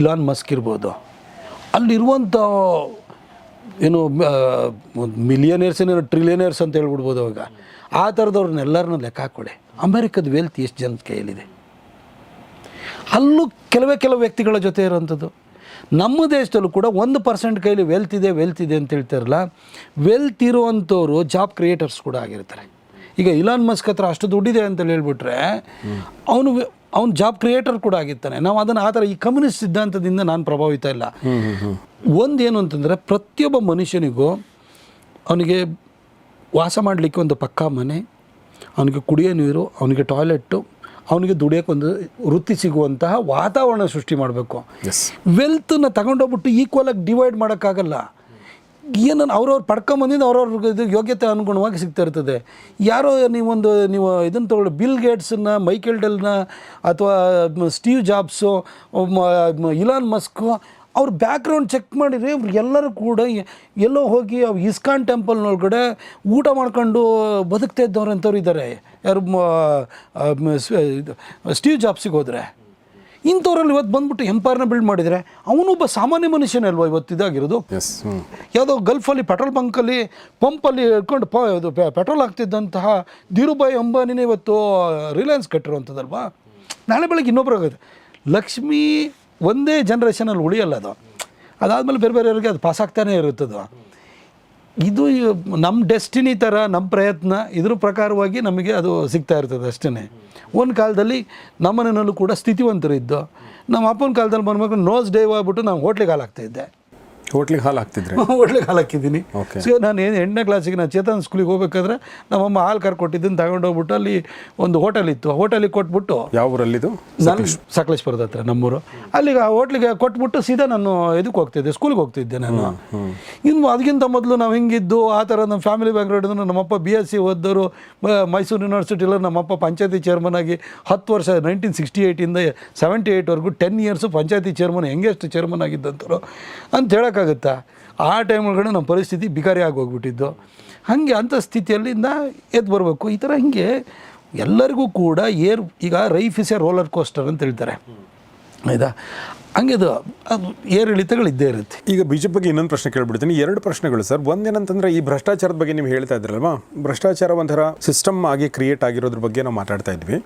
ಇಲಾನ್ ಮಸ್ಕ್ ಇರ್ಬೋದು. ಅಲ್ಲಿರುವಂಥ, ಏನು ಮಿಲಿಯನೇರ್ಸ್ ಏನೇನು ಟ್ರಿಲಿಯನೇರ್ಸ್ ಅಂತ ಹೇಳ್ಬಿಡ್ಬೋದು ಅವಾಗ. ಆ ಥರದವ್ರನ್ನೆಲ್ಲರನ್ನ ಲೆಕ್ಕ ಹಾಕೊಳ್ಳಿ ಅಮೆರಿಕದ ವೆಲ್ತ್ ಎಷ್ಟು ಜನದ ಕೈಯಲ್ಲಿದೆ? ಅಲ್ಲೂ ಕೆಲವೇ ಕೆಲವು ವ್ಯಕ್ತಿಗಳ ಜೊತೆ ಇರೋವಂಥದ್ದು. ನಮ್ಮ ದೇಶದಲ್ಲೂ ಕೂಡ ಒಂದು ಪರ್ಸೆಂಟ್ ಕೈಲಿ ವೆಲ್ತ್ ಇದೆ ವೆಲ್ತ್ ಇದೆ ಅಂತ ಹೇಳ್ತಾರಲ್ಲ ವೆಲ್ತ್ ಇರುವಂಥವ್ರು ಜಾಬ್ ಕ್ರಿಯೇಟರ್ಸ್ ಕೂಡ ಆಗಿರ್ತಾರೆ. ಈಗ ಇಲಾನ್ ಮಸ್ಕ್ ಹತ್ರ ಅಷ್ಟು ದುಡ್ಡಿದೆ ಅಂತ ಹೇಳ್ಬಿಟ್ರೆ ಅವನು ಅವ್ನು ಜಾಬ್ ಕ್ರಿಯೇಟರ್ ಕೂಡ ಆಗಿರ್ತಾನೆ. ನಾವು ಅದನ್ನು ಆ ಥರ ಈ ಕಮ್ಯುನಿಸ್ಟ್ ಸಿದ್ಧಾಂತದಿಂದ ನಾನು ಪ್ರಭಾವಿತ ಇಲ್ಲ. ಒಂದೇನು ಅಂತಂದರೆ ಪ್ರತಿಯೊಬ್ಬ ಮನುಷ್ಯನಿಗೂ ಅವನಿಗೆ ವಾಸ ಮಾಡಲಿಕ್ಕೆ ಒಂದು ಪಕ್ಕಾ ಮನೆ ಅವನಿಗೆ ಕುಡಿಯೋ ನೀರು ಅವನಿಗೆ ಟಾಯ್ಲೆಟ್ಟು ಅವನಿಗೆ ದುಡಿಯೋಕೆ ಒಂದು ವೃತ್ತಿ ಸಿಗುವಂತಹ ವಾತಾವರಣ ಸೃಷ್ಟಿ ಮಾಡಬೇಕು. ವೆಲ್ತನ್ನು ವೆಲ್ತನ್ನ ತಗೊಂಡೋಗ್ಬಿಟ್ಟು ಈಕ್ವಲಾಗಿ ಡಿವೈಡ್ ಮಾಡೋಕ್ಕಾಗಲ್ಲ. ಏನನ್ನು ಅವ್ರವ್ರು ಪಡ್ಕೊಂಬಂದಿದ್ದು ಅವ್ರವ್ರ ಇದು ಯೋಗ್ಯತೆ ಅನುಗುಣವಾಗಿ ಸಿಗ್ತಾ ಇರ್ತದೆ. ಯಾರೋ ನೀವೊಂದು, ನೀವು ಇದನ್ನು ತೊಗೊಳ್ಳಿ. ಬಿಲ್ ಗೇಟ್ಸನ್ನ ಮೈಕೆಲ್ ಡೆಲ್ನ ಅಥವಾ ಸ್ಟೀವ್ ಜಾಬ್ಸು ಇಲಾನ್ ಮಸ್ಕು ಅವ್ರ ಬ್ಯಾಕ್ಗ್ರೌಂಡ್ ಚೆಕ್ ಮಾಡಿದರೆ ಇವ್ರು ಎಲ್ಲರೂ ಕೂಡ ಎಲ್ಲೋ ಹೋಗಿ ಅವ್ರು ಇಸ್ಕಾನ್ ಟೆಂಪಲ್ನೊಳಗಡೆ ಊಟ ಮಾಡ್ಕೊಂಡು ಬದುಕ್ತಾ ಇದ್ದವ್ರು ಅಂಥವ್ರು ಇದ್ದಾರೆ ಯಾರು ಸ್ಟೀವ್ ಜಾಬ್ಸಿಗೆ ಹೋದರೆ. ಇಂಥವ್ರಲ್ಲಿ ಇವತ್ತು ಬಂದ್ಬಿಟ್ಟು ಎಂಪೈರ್ನ ಬಿಲ್ಡ್ ಮಾಡಿದರೆ ಅವನೊಬ್ಬ ಸಾಮಾನ್ಯ ಮನುಷ್ಯನೇ ಅಲ್ವಾ ಇವತ್ತು ಇದಾಗಿರೋದು? ಯಾವುದೋ ಗಲ್ಫಲ್ಲಿ ಪೆಟ್ರೋಲ್ ಬಂಕಲ್ಲಿ ಪಂಪಲ್ಲಿ ಇಟ್ಕೊಂಡು ಪ ಇದು ಪೆಟ್ರೋಲ್ ಹಾಕ್ತಿದ್ದಂತಹ ಧೀರುಭಾಯಿ ಅಂಬಾನಿನೇ ಇವತ್ತು ರಿಲಯನ್ಸ್ ಕಟ್ಟಿರುವಂಥದ್ದಲ್ವಾ? ನಾಳೆ ಬೆಳಗ್ಗೆ ಇನ್ನೊಬ್ಬರು ಆಗುತ್ತೆ. ಲಕ್ಷ್ಮಿ ಒಂದೇ ಜನ್ರೇಷನಲ್ಲಿ ಉಳಿಯಲ್ಲ ಅದು. ಅದಾದಮೇಲೆ ಬೇರೆ ಬೇರೆಯವ್ರಿಗೆ ಅದು ಪಾಸ್ ಆಗ್ತಾನೆ ಇರುತ್ತದು. ಇದು ನಮ್ಮ ಡೆಸ್ಟಿನಿ ಥರ ನಮ್ಮ ಪ್ರಯತ್ನ, ಇದ್ರ ಪ್ರಕಾರವಾಗಿ ನಮಗೆ ಅದು ಸಿಗ್ತಾ ಇರ್ತದೆ ಅಷ್ಟೇ ಒಂದು ಕಾಲದಲ್ಲಿ ನಮ್ಮನೆಯಲ್ಲೂ ಕೂಡ ಸ್ಥಿತಿವಂತರು ಇದ್ದು ನಮ್ಮ ಅಪ್ಪನ ಕಾಲದಲ್ಲಿ ಬಂದ್ಬೇಕು ನೋಸ್ ಡೇವ್ ಆಗ್ಬಿಟ್ಟು ನಾನು ಹೋಟ್ಲಿಗೆ ಹಾಲಾಗ್ತಾಯಿದ್ದೆ ಹೋಟ್ಲಿಗೆ ಹಾಲು ಹಾಕ್ತಿದ್ರೆ? ಹೋಟ್ಲಿಗೆ ಹಾಲು ಹಾಕಿದ್ದೀನಿ. ಸೊ ನಾನು ಏನು ಎಂಟನೇ ಕ್ಲಾಸಿಗೆ ನಾನು ಚೇತನ್ ಸ್ಕೂಲಿಗೆ ಹೋಗ್ಬೇಕಾದ್ರೆ ನಮ್ಮಮ್ಮ ಹಾಲು ಕರ್ ಕೊಟ್ಟಿದ್ದನ್ನು ತಗೊಂಡೋಗ್ಬಿಟ್ಟು ಅಲ್ಲಿ ಒಂದು ಹೋಟೆಲ್ ಇತ್ತು. ಹೋಟೆಲಿಗೆ ಕೊಟ್ಬಿಟ್ಟು ಯಾವ ಊರಲ್ಲಿದು ನಾನು ಸಕಲೇಶ್ಪುರದ ಹತ್ರ ನಮ್ಮೂರು. ಅಲ್ಲಿಗೆ ಆ ಹೋಟ್ಲಿಗೆ ಕೊಟ್ಬಿಟ್ಟು ಸೀದಾ ನಾನು ಇದಕ್ಕೆ ಹೋಗ್ತಿದ್ದೆ ಸ್ಕೂಲ್ಗೆ ಹೋಗ್ತಿದ್ದೆ ನಾನು. ಇನ್ನು ಅದಕ್ಕಿಂತ ಮೊದಲು ನಾವು ಹಿಂಗಿದ್ದು ಆ ಥರ ನಮ್ಮ ಫ್ಯಾಮಿಲಿ ಬ್ಯಾಕ್ಗ್ರೌಂಡ್ ನಮ್ಮಪ್ಪ ಬಿ ಎಸ್ ಸಿ ಓದ್ದವರು ಮೈಸೂರು ಯೂನಿವರ್ಸಿಟಿಯಲ್ಲಿ ನಮ್ಮಪ್ಪ ಪಂಚಾಯತಿ ಚೇರ್ಮನ್ ಆಗಿ ಹತ್ತು ವರ್ಷ ನೈನ್ಟೀನ್ ಸಿಕ್ಸ್ಟಿ ಏಯ್ಟಿಂದ seventy ಏಯ್ಟ್ವರೆಗೂ ten years panchayat chairman youngest chairman ಆಗಿದ್ದಂಥವ್ರು. ಅಂತ ಹೇಳೋಕ್ಕಾಗುತ್ತಾ ಆ ಟೈಮ್ ಒಳಗಡೆ ನಮ್ಮ ಪರಿಸ್ಥಿತಿ ಬಿಕಾರಿ ಆಗಿ ಹೋಗ್ಬಿಟ್ಟಿದ್ದು. ಹಾಗೆ ಅಂಥ ಸ್ಥಿತಿಯಲ್ಲಿಂದ ಎದ್ದು ಬರಬೇಕು. ಈ ಥರ ಹೀಗೆ ಎಲ್ಲರಿಗೂ ಕೂಡ ಏರ್, ಈಗ life is a roller coaster ಅಂತ ಹೇಳ್ತಾರೆ. ಆಯಿತಾ? ಹಂಗೆ ಅದು ಅದು ಏರಿಳಿತಗಳು ಇದ್ದೇ ಇರುತ್ತೆ. ಈಗ ಬಿ ಜೆ ಪಿಗೆ ಇನ್ನೊಂದು ಪ್ರಶ್ನೆ ಕೇಳ್ಬಿಡ್ತೀನಿ. ಎರಡು ಪ್ರಶ್ನೆಗಳು ಸರ್. ಒಂದೇನಂತಂದ್ರೆ ಈ ಭ್ರಷ್ಟಾಚಾರದ ಬಗ್ಗೆ ನೀವು ಹೇಳ್ತಾ ಇದ್ರಲ್ವಾ? ಭ್ರಷ್ಟಾಚಾರ ಒಂಥರ ಸಿಸ್ಟಮ್ ಆಗಿ ಕ್ರಿಯೇಟ್ ಆಗಿರೋದ್ರ ಬಗ್ಗೆ ನಾವು ಮಾತಾಡ್ತಾ ಇದ್ವಿ.